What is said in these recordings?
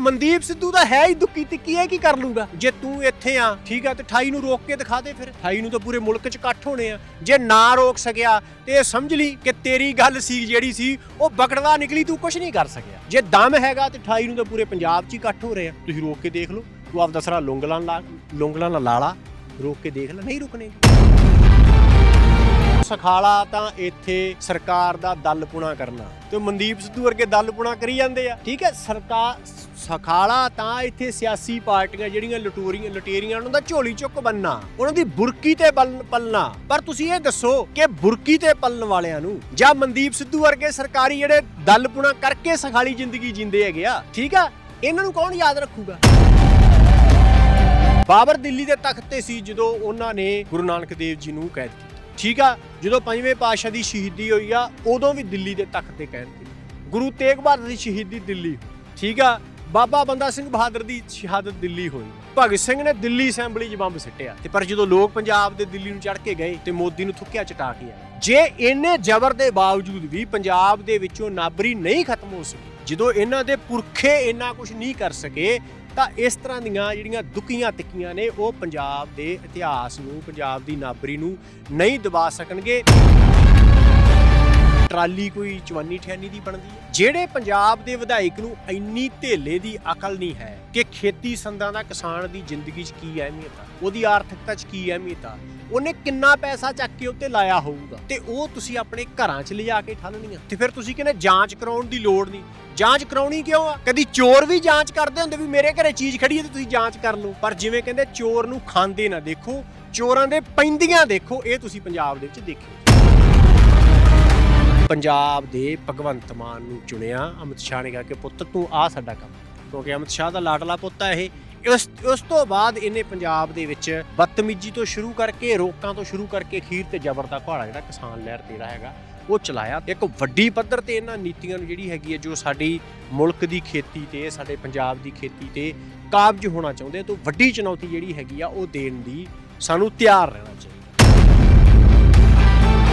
ਮਨਦੀਪ ਸਿੱਧੂ ਦਾ ਹੈ ਹੀ ਦੁੱਕੀ ਤਿੱਕੀ ਹੈ, ਕੀ ਕਰ ਲੂਗਾ? ਜੇ ਤੂੰ ਇੱਥੇ ਆ, ਠੀਕ ਆ, ਤੇ 28 ਨੂੰ ਰੋਕ ਕੇ ਦਿਖਾ ਦੇ ਫਿਰ। 28 ਨੂੰ ਤਾਂ ਪੂਰੇ ਮੁਲਕ 'ਚ ਇਕੱਠ ਹੋਣੇ ਆ। ਜੇ ਨਾ ਰੋਕ ਸਕਿਆ, ਤੇ ਇਹ ਸਮਝ ਲਈ ਕਿ ਤੇਰੀ ਗੱਲ ਸੀ, ਜਿਹੜੀ ਸੀ, ਉਹ ਬਕੜਵਾ ਨਿਕਲੀ, ਤੂੰ ਕੁਝ ਨਹੀਂ ਕਰ ਸਕਿਆ। ਜੇ ਦਮ ਹੈਗਾ, ਤੇ 28 ਨੂੰ ਤਾਂ ਪੂਰੇ ਪੰਜਾਬ 'ਚ ਹੀ ਇਕੱਠ ਹੋ ਰਹੇ ਆ। ਤੁਸੀਂ ਰੋਕ ਕੇ ਦੇਖ ਲਓ, ਤੂੰ ਆਪ ਦਸਰਾ ਲੁੰਗਲਾਂ ਲਾ, ਲੁੰਗਲਾਂ ਨਾਲ ਲਾਲਾ, ਰੋਕ ਕੇ ਦੇਖ ਲੈ, ਨਹੀਂ ਰੁਕਣੇ। ਸਖਾਲਾ ਤਾਂ ਇੱਥੇ ਸਰਕਾਰ ਦਾ ਦਲਪੁਣਾ ਕਰਨਾ। ਤੇ ਮਨਦੀਪ ਸਿੱਧੂ ਵਰਗੇ ਦਲਪੁਣਾ ਕਰੀ ਜਾਂਦੇ ਆ। ਠੀਕ ਹੈ ਸਰਕਾਰ ਸਖਾਲਾ ਤਾਂ ਇੱਥੇ ਸਿਆਸੀ ਪਾਰਟੀਆਂ ਜਿਹੜੀਆਂ ਲਟੂਰੀਆਂ, ਲਟੇਰੀਆਂ, ਉਹਨਾਂ ਦਾ ਝੋਲੀ ਚੁੱਕ ਬੰਨਾ ਉਹਨਾਂ ਦੀ ਬੁਰਕੀ ਤੇ ਪਲਣਾ। ਪਰ ਤੁਸੀਂ ਇਹ ਦੱਸੋ ਕਿ ਬੁਰਕੀ ਤੇ ਪਲਣ ਵਾਲਿਆਂ ਨੂੰ ਜਾਂ ਮਨਦੀਪ ਸਿੱਧੂ ਵਰਗੇ ਸਰਕਾਰੀ ਜਿਹੜੇ ਦਲਪੁਣਾ ਕਰਕੇ ਸਖਾਲੀ ਜ਼ਿੰਦਗੀ ਜਿੰਦੇ ਹੈਗੇ ਆ, ਠੀਕ ਆ? ਇਹਨਾਂ ਨੂੰ ਕੌਣ ਯਾਦ ਰੱਖੂਗਾ? ਬਾਬਰ ਦਿੱਲੀ ਦੇ ਤਖਤ ਤੇ ਸੀ ਜਦੋਂ ਉਹਨਾਂ ਨੇ ਗੁਰੂ ਨਾਨਕ ਦੇਵ ਜੀ ਨੂੰ ਕੈਦ ਕੀਤਾ। ਠੀਕ ਆ, ਜਦੋਂ ਪੰਜਵੇਂ ਪਾਤਸ਼ਾਹ ਦੀ ਸ਼ਹੀਦੀ ਹੋਈ ਆ, ਉਦੋਂ ਵੀ ਦਿੱਲੀ ਦੇ ਤਖਤ ਤੇ ਕੈਦ ਕੀਤਾ ਗੁਰੂ ਤੇਗ ਬਹਾਦਰ ਦੀ ਸ਼ਹੀਦੀ ਦਿੱਲੀ ਠੀਕ ਆ, ਬਾਬਾ ਬੰਦਾ ਸਿੰਘ ਬਹਾਦਰ ਦੀ ਸ਼ਹਾਦਤ ਦਿੱਲੀ ਹੋਈ। ਭਗਤ ਸਿੰਘ ਨੇ ਦਿੱਲੀ ਅਸੈਂਬਲੀ 'ਚ ਬੰਬ ਸਿੱਟਿਆ ਤੇ ਪਰ ਜਦੋਂ ਲੋਕ ਪੰਜਾਬ ਦੇ ਦਿੱਲੀ ਨੂੰ ਚੜ ਕੇ ਗਏ ਤੇ ਮੋਦੀ ਨੂੰ ਥੁੱਕਿਆ ਚਟਾ ਕੇ ਆਏ, ਜੇ ਇੰਨੇ ਜ਼ਬਰ ਦੇ ਬਾਵਜੂਦ ਵੀ ਪੰਜਾਬ ਦੇ ਵਿੱਚੋਂ ਨਾਬਰੀ ਨਹੀਂ ਖਤਮ ਹੋ ਸਕੀ, ਜਦੋਂ ਇਹਨਾਂ ਦੇ ਪੁਰਖੇ ਇੰਨਾ ਕੁਝ ਨਹੀਂ ਕਰ ਸਕੇ ਤਾਂ ਇਸ ਤਰ੍ਹਾਂ ਦੀਆਂ ਜਿਹੜੀਆਂ ਦੁੱਕੀਆਂ ਤਿੱਕੀਆਂ ਨੇ, ਉਹ ਪੰਜਾਬ ਦੇ ਇਤਿਹਾਸ ਨੂੰ, ਪੰਜਾਬ ਦੀ ਨਾਬਰੀ ਨੂੰ ਨਹੀਂ ਦਬਾ ਸਕਣਗੇ। ਟਰਾਲੀ ਕੋਈ ਚਵੰਨੀ ਠਿਆਨੀ ਦੀ ਬਣਦੀ ਹੈ? ਜਿਹੜੇ ਪੰਜਾਬ ਦੇ ਵਿਧਾਇਕ ਨੂੰ ਇੰਨੀ ਧੇਲੇ ਦੀ ਅਕਲ ਨਹੀਂ ਹੈ ਕਿ ਖੇਤੀ ਸੰਦਾਂ ਦਾ ਕਿਸਾਨ ਦੀ ਜ਼ਿੰਦਗੀ 'ਚ ਕੀ ਅਹਿਮੀਅਤ ਆ? ਉਹਦੀ ਆਰਥਿਕਤਾ 'ਚ ਕੀ ਅਹਿਮੀਅਤ ਆ? ਉਹਨੇ ਕਿੰਨਾ ਪੈਸਾ ਚੱਕ ਕੇ ਉੱਤੇ ਲਾਇਆ ਹੋਊਗਾ ਤੇ ਉਹ ਤੁਸੀਂ ਆਪਣੇ ਘਰਾਂ 'ਚ ਲਿਜਾ ਕੇ ਠੱਲਣੀਆਂ। ਤੇ ਫਿਰ ਤੁਸੀਂ ਕਹਿੰਦੇ ਜਾਂਚ ਕਰਾਉਣ ਦੀ ਲੋੜ ਨਹੀਂ। ਜਾਂਚ ਕਰਾਉਣੀ ਕਿਉਂ ਆ? ਕਦੀ ਚੋਰ ਵੀ ਜਾਂਚ ਕਰਦੇ ਹੁੰਦੇ ਵੀ ਮੇਰੇ ਘਰੇ ਚੀਜ਼ ਖੜੀ ਹੈ ਤੇ ਤੁਸੀਂ ਜਾਂਚ ਕਰ ਲਓ। ਪਰ ਜਿਵੇਂ ਕਹਿੰਦੇ ਚੋਰ ਨੂੰ ਖਾਂਦੇ ਨਾ ਦੇਖੋ, ਚੋਰਾਂ ਦੇ ਪੈਂਦੀਆਂ ਦੇਖੋ, ਇਹ ਤੁਸੀਂ ਪੰਜਾਬ ਦੇ ਵਿੱਚ ਦੇਖਿਓ। ਪੰਜਾਬ ਦੇ ਭਗਵੰਤ ਮਾਨ ਨੂੰ ਚੁਣਿਆ ਅਮਿਤ ਸ਼ਾਹ ਨੇ ਕਿਹਾ ਕਿ ਪੁੱਤ ਤੂੰ ਆ ਸਾਡਾ ਕੰਮ। ਕਿਉਂਕਿ ਅਮਿਤ ਸ਼ਾਹ ਦਾ ਲਾਡਲਾ ਪੁੱਤ ਹੈ ਇਹ। ਉਸ ਉਸ ਤੋਂ ਬਾਅਦ ਇਹਨੇ ਪੰਜਾਬ ਦੇ ਵਿੱਚ ਬਦਤਮੀਜੀ ਤੋਂ ਸ਼ੁਰੂ ਕਰਕੇ, ਰੋਕਾਂ ਤੋਂ ਸ਼ੁਰੂ ਕਰਕੇ ਖੀਰ ਤੇ ਜ਼ਬਰ ਦਾ ਘੋੜਾ ਜਿਹੜਾ ਕਿਸਾਨ ਲਹਿਰ ਤੇਰਾ ਹੈਗਾ, ਉਹ ਚਲਾਇਆ। ਇੱਕ ਵੱਡੀ ਪੱਧਰ ਤੇ ਇਹਨਾਂ ਨੀਤੀਆਂ ਨੂੰ ਜਿਹੜੀ ਹੈਗੀ ਹੈ, ਜੋ ਸਾਡੀ ਮੁਲਕ ਦੀ ਖੇਤੀ ਤੇ, ਸਾਡੇ ਪੰਜਾਬ ਦੀ ਖੇਤੀ ਤੇ ਕਾਬਜ ਹੋਣਾ ਚਾਹੁੰਦੇ ਤੋਂ ਵੱਡੀ ਚੁਣੌਤੀ ਜਿਹੜੀ ਹੈਗੀ ਆ, ਉਹ ਦੇਣ ਦੀ ਸਾਨੂੰ ਤਿਆਰ ਰਹਿਣਾ ਚਾਹੀਦਾ।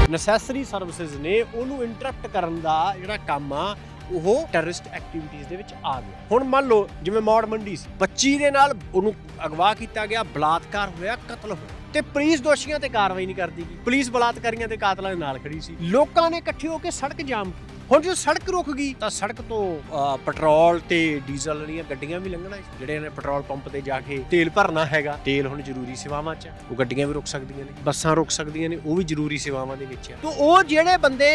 ਨੈਸੈਸਰੀ ਸਰਵਿਸਿਜ਼ ਨੇ ਉਹਨੂੰ ਇੰਟਰਪਟ ਕਰਨ ਦਾ ਜਿਹੜਾ ਕੰਮ ਆ ਉਹ ਟੈਰਰਿਸਟ ਐਕਟੀਵਿਟੀਜ਼ ਦੇ ਵਿੱਚ ਆ ਗਿਆ। ਹੁਣ ਮੰਨ ਲਓ, ਜਿਵੇਂ ਮੌੜ ਮੰਡੀ ਸੀ, ਬੱਚੀ ਦੇ ਨਾਲ ਉਹਨੂੰ ਅਗਵਾ ਕੀਤਾ ਗਿਆ, ਬਲਾਤਕਾਰ ਹੋਇਆ, ਕਤਲ ਹੋਇਆ। ਤੇ ਪੁਲਿਸ ਦੋਸ਼ੀਆਂ ਤੇ ਕਾਰਵਾਈ ਨਹੀਂ ਕਰਦੀ ਗੀ। ਪੁਲਿਸ ਬਲਾਤਕਾਰੀਆਂ ਤੇ ਕਾਤਲਾਂ ਦੇ ਨਾਲ ਖੜੀ ਸੀ। ਲੋਕਾਂ ਨੇ ਇਕੱਠੇ ਹੋ ਕੇ ਸੜਕ ਜਾਮ ਕੀਤੀ। ਹੁਣ ਜੋ ਸੜਕ ਰੁਕ ਗਈ ਤਾਂ ਸੜਕ ਤੋਂ ਅ, ਪੈਟਰੋਲ ਤੇ ਡੀਜ਼ਲ ਵਾਲੀਆਂ ਗੱਡੀਆਂ ਵੀ ਲੰਘਣਾ ਜਿਹੜੇ ਨੇ ਪੈਟਰੋਲ ਪੰਪ ਤੇ ਜਾ ਕੇ ਤੇਲ ਭਰਨਾ ਹੈਗਾ ਤੇਲ ਹੁਣ ਜ਼ਰੂਰੀ ਸੇਵਾਵਾਂ 'ਚ ਹੈ। ਉਹ ਗੱਡੀਆਂ ਵੀ ਰੁਕ ਸਕਦੀਆਂ ਨੇ ਬੱਸਾਂ ਰੁਕ ਸਕਦੀਆਂ ਨੇ ਉਹ ਵੀ ਜ਼ਰੂਰੀ ਸੇਵਾਵਾਂ ਦੇ ਵਿੱਚ ਹੈ ਤੋਂ ਉਹ ਜਿਹੜੇ ਬੰਦੇ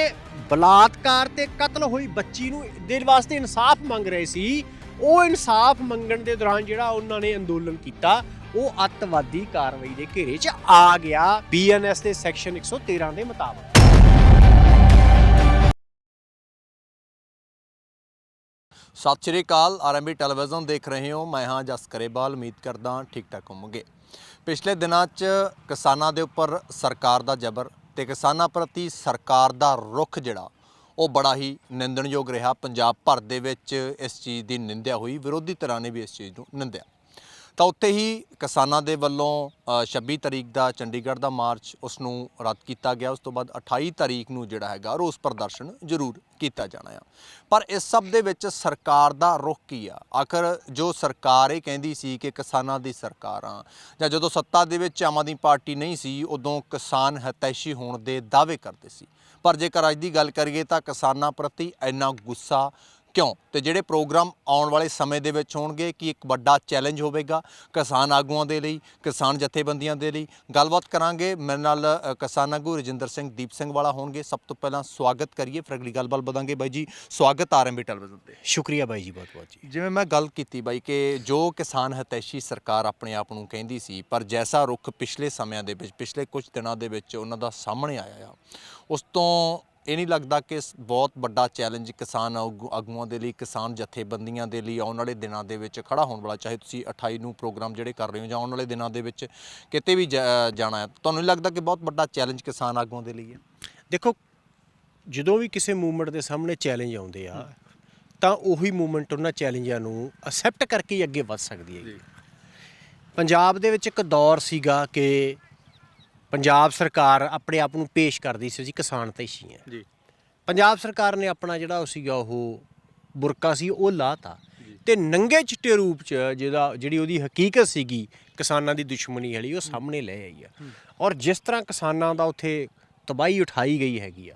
ਬਲਾਤਕਾਰ ਤੇ ਕਤਲ ਹੋਈ ਬੱਚੀ ਨੂੰ ਦੇ ਵਾਸਤੇ ਇਨਸਾਫ ਮੰਗ ਰਹੇ ਸੀ ਉਹ ਇਨਸਾਫ ਮੰਗਣ ਦੇ ਦੌਰਾਨ ਜਿਹੜਾ ਉਹਨਾਂ ਨੇ ਅੰਦੋਲਨ ਕੀਤਾ ਉਹ ਅੱਤਵਾਦੀ ਕਾਰਵਾਈ ਦੇ ਘੇਰੇ 'ਚ ਆ ਗਿਆ। ਬੀਐਨਐਸ ਦੇ ਸੈਕਸ਼ਨ 113 ਦੇ ਮੁਤਾਬਕ। ਸਤਿ ਸ਼੍ਰੀ ਅਕਾਲ ਆਰਐਮਬੀ ਟੈਲੀਵਿਜ਼ਨ ਦੇਖ ਰਹੇ ਹੋ। ਮੈਂ ਹਾਂ ਜਸ ਕਰੇਬਾਲ ਉਮੀਦ ਕਰਦਾ ਠੀਕ ਠਾਕ ਹੋਵੋਗੇ। ਪਿਛਲੇ ਦਿਨਾਂ 'ਚ ਕਿਸਾਨਾਂ ਦੇ ਉੱਪਰ ਸਰਕਾਰ ਦਾ ਜ਼ਬਰ ਤੇ ਕਿਸਾਨਾਂ ਪ੍ਰਤੀ ਸਰਕਾਰ ਦਾ ਰੁਖ ਜਿਹੜਾ, ਉਹ ਬੜਾ ਹੀ ਨਿੰਦਣਯੋਗ ਰਿਹਾ। ਪੰਜਾਬ ਭਰ ਦੇ ਵਿੱਚ ਇਸ ਚੀਜ਼ ਦੀ ਨਿੰਦਿਆ ਹੋਈ, ਵਿਰੋਧੀ ਧਿਰਾਂ ਨੇ ਵੀ ਇਸ ਚੀਜ਼ ਨੂੰ ਨਿੰਦਿਆ। ਤਾਂ ਉੱਥੇ ਹੀ ਕਿਸਾਨਾਂ ਦੇ ਵੱਲੋਂ ਅ, 26 ਤਰੀਕ ਦਾ ਚੰਡੀਗੜ੍ਹ ਦਾ ਮਾਰਚ ਉਸ ਨੂੰ ਰੱਦ ਕੀਤਾ ਗਿਆ। ਉਸ ਤੋਂ ਬਾਅਦ 28 ਤਰੀਕ ਨੂੰ ਜਿਹੜਾ ਹੈਗਾ ਰੋਸ ਪ੍ਰਦਰਸ਼ਨ ਜ਼ਰੂਰ ਕੀਤਾ ਜਾਣਾ ਆ। ਪਰ ਇਸ ਸਭ ਦੇ ਵਿੱਚ ਸਰਕਾਰ ਦਾ ਰੁਖ ਕੀ ਆ? ਆਖਰ ਜੋ ਸਰਕਾਰ ਇਹ ਕਹਿੰਦੀ ਸੀ ਕਿ ਕਿਸਾਨਾਂ ਦੀ ਸਰਕਾਰ ਆ ਜਾਂ ਜਦੋਂ ਸੱਤਾ ਦੇ ਵਿੱਚ ਆਮ ਆਦਮੀ ਪਾਰਟੀ ਨਹੀਂ ਸੀ ਉਦੋਂ ਕਿਸਾਨ ਹਤੈਸ਼ੀ ਹੋਣ ਦੇ ਦਾਅਵੇ ਕਰਦੇ ਸੀ। ਪਰ ਜੇਕਰ ਅੱਜ ਦੀ ਗੱਲ ਕਰੀਏ ਤਾਂ ਕਿਸਾਨਾਂ ਪ੍ਰਤੀ ਇੰਨਾ ਗੁੱਸਾ ਕਿਉਂ? ਤੇ ਜਿਹੜੇ ਪ੍ਰੋਗਰਾਮ ਆਉਣ ਵਾਲੇ ਸਮੇਂ ਦੇ ਵਿੱਚ ਹੋਣਗੇ ਕਿ ਇੱਕ ਵੱਡਾ ਚੈਲੰਜ ਹੋਵੇਗਾ ਕਿਸਾਨ ਆਗੂਆਂ ਦੇ ਲਈ ਕਿਸਾਨ ਜਥੇਬੰਦੀਆਂ ਦੇ ਲਈ? ਗੱਲਬਾਤ ਕਰਾਂਗੇ। ਮੇਰੇ ਨਾਲ ਕਿਸਾਨ ਆਗੂ ਰਜਿੰਦਰ ਸਿੰਘ ਦੀਪ ਸਿੰਘ ਵਾਲਾ ਹੋਣਗੇ। ਸਭ ਤੋਂ ਪਹਿਲਾਂ ਸਵਾਗਤ ਕਰੀਏ ਫਿਰ ਅਗਲੀ ਗੱਲਬਾਤ ਵਧਾਂਗੇ ਬਾਈ ਜੀ। ਸਵਾਗਤ ਆਰਐਮਬੀ ਟੈਲੀਵਿਜ਼ਨ ਤੇ। ਸ਼ੁਕਰੀਆ ਬਾਈ ਜੀ ਬਹੁਤ ਬਹੁਤ ਜੀ। ਜਿਵੇਂ ਮੈਂ ਗੱਲ ਕੀਤੀ ਬਾਈ ਕਿ ਜੋ ਕਿਸਾਨ ਹਤੈਸ਼ੀ ਸਰਕਾਰ ਆਪਣੇ ਆਪ ਨੂੰ ਕਹਿੰਦੀ ਸੀ ਪਰ ਜੈਸਾ ਰੁਖ ਪਿਛਲੇ ਸਮਿਆਂ ਦੇ ਵਿੱਚ ਪਿਛਲੇ ਕੁਝ ਦਿਨਾਂ ਦੇ ਵਿੱਚ ਉਹਨਾਂ ਦਾ ਸਾਹਮਣੇ ਆਇਆ ਆ ਉਸ ਤੋਂ ਇਹ ਨਹੀਂ ਲੱਗਦਾ ਕਿ ਬਹੁਤ ਵੱਡਾ ਚੈਲੰਜ ਕਿਸਾਨ ਆਗੂ- ਆਗੂਆਂ ਦੇ ਲਈ ਕਿਸਾਨ ਜਥੇਬੰਦੀਆਂ ਦੇ ਲਈ ਆਉਣ ਵਾਲੇ ਦਿਨਾਂ ਦੇ ਵਿੱਚ ਖੜਾ ਹੋਣ ਵਾਲਾ ਚਾਹੇ ਤੁਸੀਂ 28 ਨੂੰ ਪ੍ਰੋਗਰਾਮ ਜਿਹੜੇ ਕਰ ਰਹੇ ਹੋ ਜਾਂ ਆਉਣ ਵਾਲੇ ਦਿਨਾਂ ਦੇ ਵਿੱਚ ਕਿਤੇ ਵੀ ਜਾਣਾ ਹੈ। ਤੁਹਾਨੂੰ ਨਹੀਂ ਲੱਗਦਾ ਕਿ ਬਹੁਤ ਵੱਡਾ ਚੈਲੰਜ ਕਿਸਾਨ ਆਗੂਆਂ ਦੇ ਲਈ ਹੈ? ਦੇਖੋ ਜਦੋਂ ਵੀ ਕਿਸੇ ਮੂਵਮੈਂਟ ਦੇ ਸਾਹਮਣੇ ਚੈਲੰਜ ਆਉਂਦੇ ਆ ਤਾਂ ਉਹੀ ਮੂਵਮੈਂਟ ਉਹਨਾਂ ਚੈਲੰਜਾਂ ਨੂੰ ਅਸੈਪਟ ਕਰਕੇ ਹੀ ਅੱਗੇ ਵਧ ਸਕਦੀ ਹੈ ਪੰਜਾਬ ਦੇ ਵਿੱਚ ਇੱਕ ਦੌਰ ਸੀਗਾ ਕਿ ਪੰਜਾਬ ਸਰਕਾਰ ਆਪਣੇ ਆਪ ਨੂੰ ਪੇਸ਼ ਕਰਦੀ ਸੀ ਜੀ ਕਿਸਾਨ ਤੈਸ਼ੀ ਹੈ ਜੀ। ਪੰਜਾਬ ਸਰਕਾਰ ਨੇ ਆਪਣਾ ਜਿਹੜਾ ਉਹ ਸੀਗਾ ਉਹ ਬੁਰਕਾ ਸੀ ਉਹ ਲਾਤਾ। ਤੇ ਨੰਗੇ ਚਿੱਟੇ ਰੂਪ ਚ ਜਿਹਦਾ ਜਿਹੜੀ ਉਹਦੀ ਹਕੀਕਤ ਸੀਗੀ ਕਿਸਾਨਾਂ ਦੀ ਦੁਸ਼ਮਣੀ ਵਾਲੀ ਉਹ ਸਾਹਮਣੇ ਲੈ ਆਈ ਆ। ਔਰ ਜਿਸ ਤਰ੍ਹਾਂ ਕਿਸਾਨਾਂ ਦਾ ਉੱਥੇ ਤਬਾਹੀ ਉਠਾਈ ਗਈ ਹੈਗੀ ਆ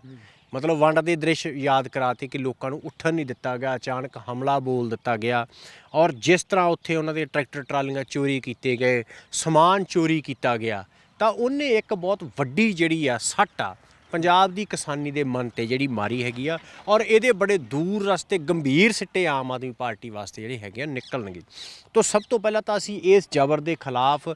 ਮਤਲਬ ਵੰਡ ਦੇ ਦ੍ਰਿਸ਼ ਯਾਦ ਕਰਾਤੇ ਕਿ ਲੋਕਾਂ ਨੂੰ ਉੱਠਣ ਨਹੀਂ ਦਿੱਤਾ ਗਿਆ ਅਚਾਨਕ ਹਮਲਾ ਬੋਲ ਦਿੱਤਾ ਗਿਆ। ਔਰ ਜਿਸ ਤਰ੍ਹਾਂ ਉੱਥੇ ਉਹਨਾਂ ਦੇ ਟਰੈਕਟਰ ਟਰਾਲੀਆਂ ਚੋਰੀ ਕੀਤੇ ਗਏ ਸਮਾਨ ਚੋਰੀ ਕੀਤਾ ਗਿਆ ਤਾਂ ਉਹਨੇ ਇੱਕ ਬਹੁਤ ਵੱਡੀ ਜਿਹੜੀ ਆ ਸੱਟ ਆ ਪੰਜਾਬ ਦੀ ਕਿਸਾਨੀ ਦੇ ਮਨ ਤੇ ਜਿਹੜੀ ਮਾਰੀ ਹੈਗੀ ਆ ਔਰ ਇਹਦੇ ਬੜੇ ਦੂਰ ਰਸਤੇ, ਗੰਭੀਰ ਸਿੱਟੇ ਆਮ ਆਦਮੀ ਪਾਰਟੀ ਵਾਸਤੇ ਜਿਹੜੇ ਹੈਗੇ ਆ ਨਿਕਲਣਗੇ। ਤੋਂ ਸਭ ਤੋਂ ਪਹਿਲਾਂ ਤਾਂ ਅਸੀਂ ਇਸ ਜ਼ਬਰ ਦੇ ਖਿਲਾਫ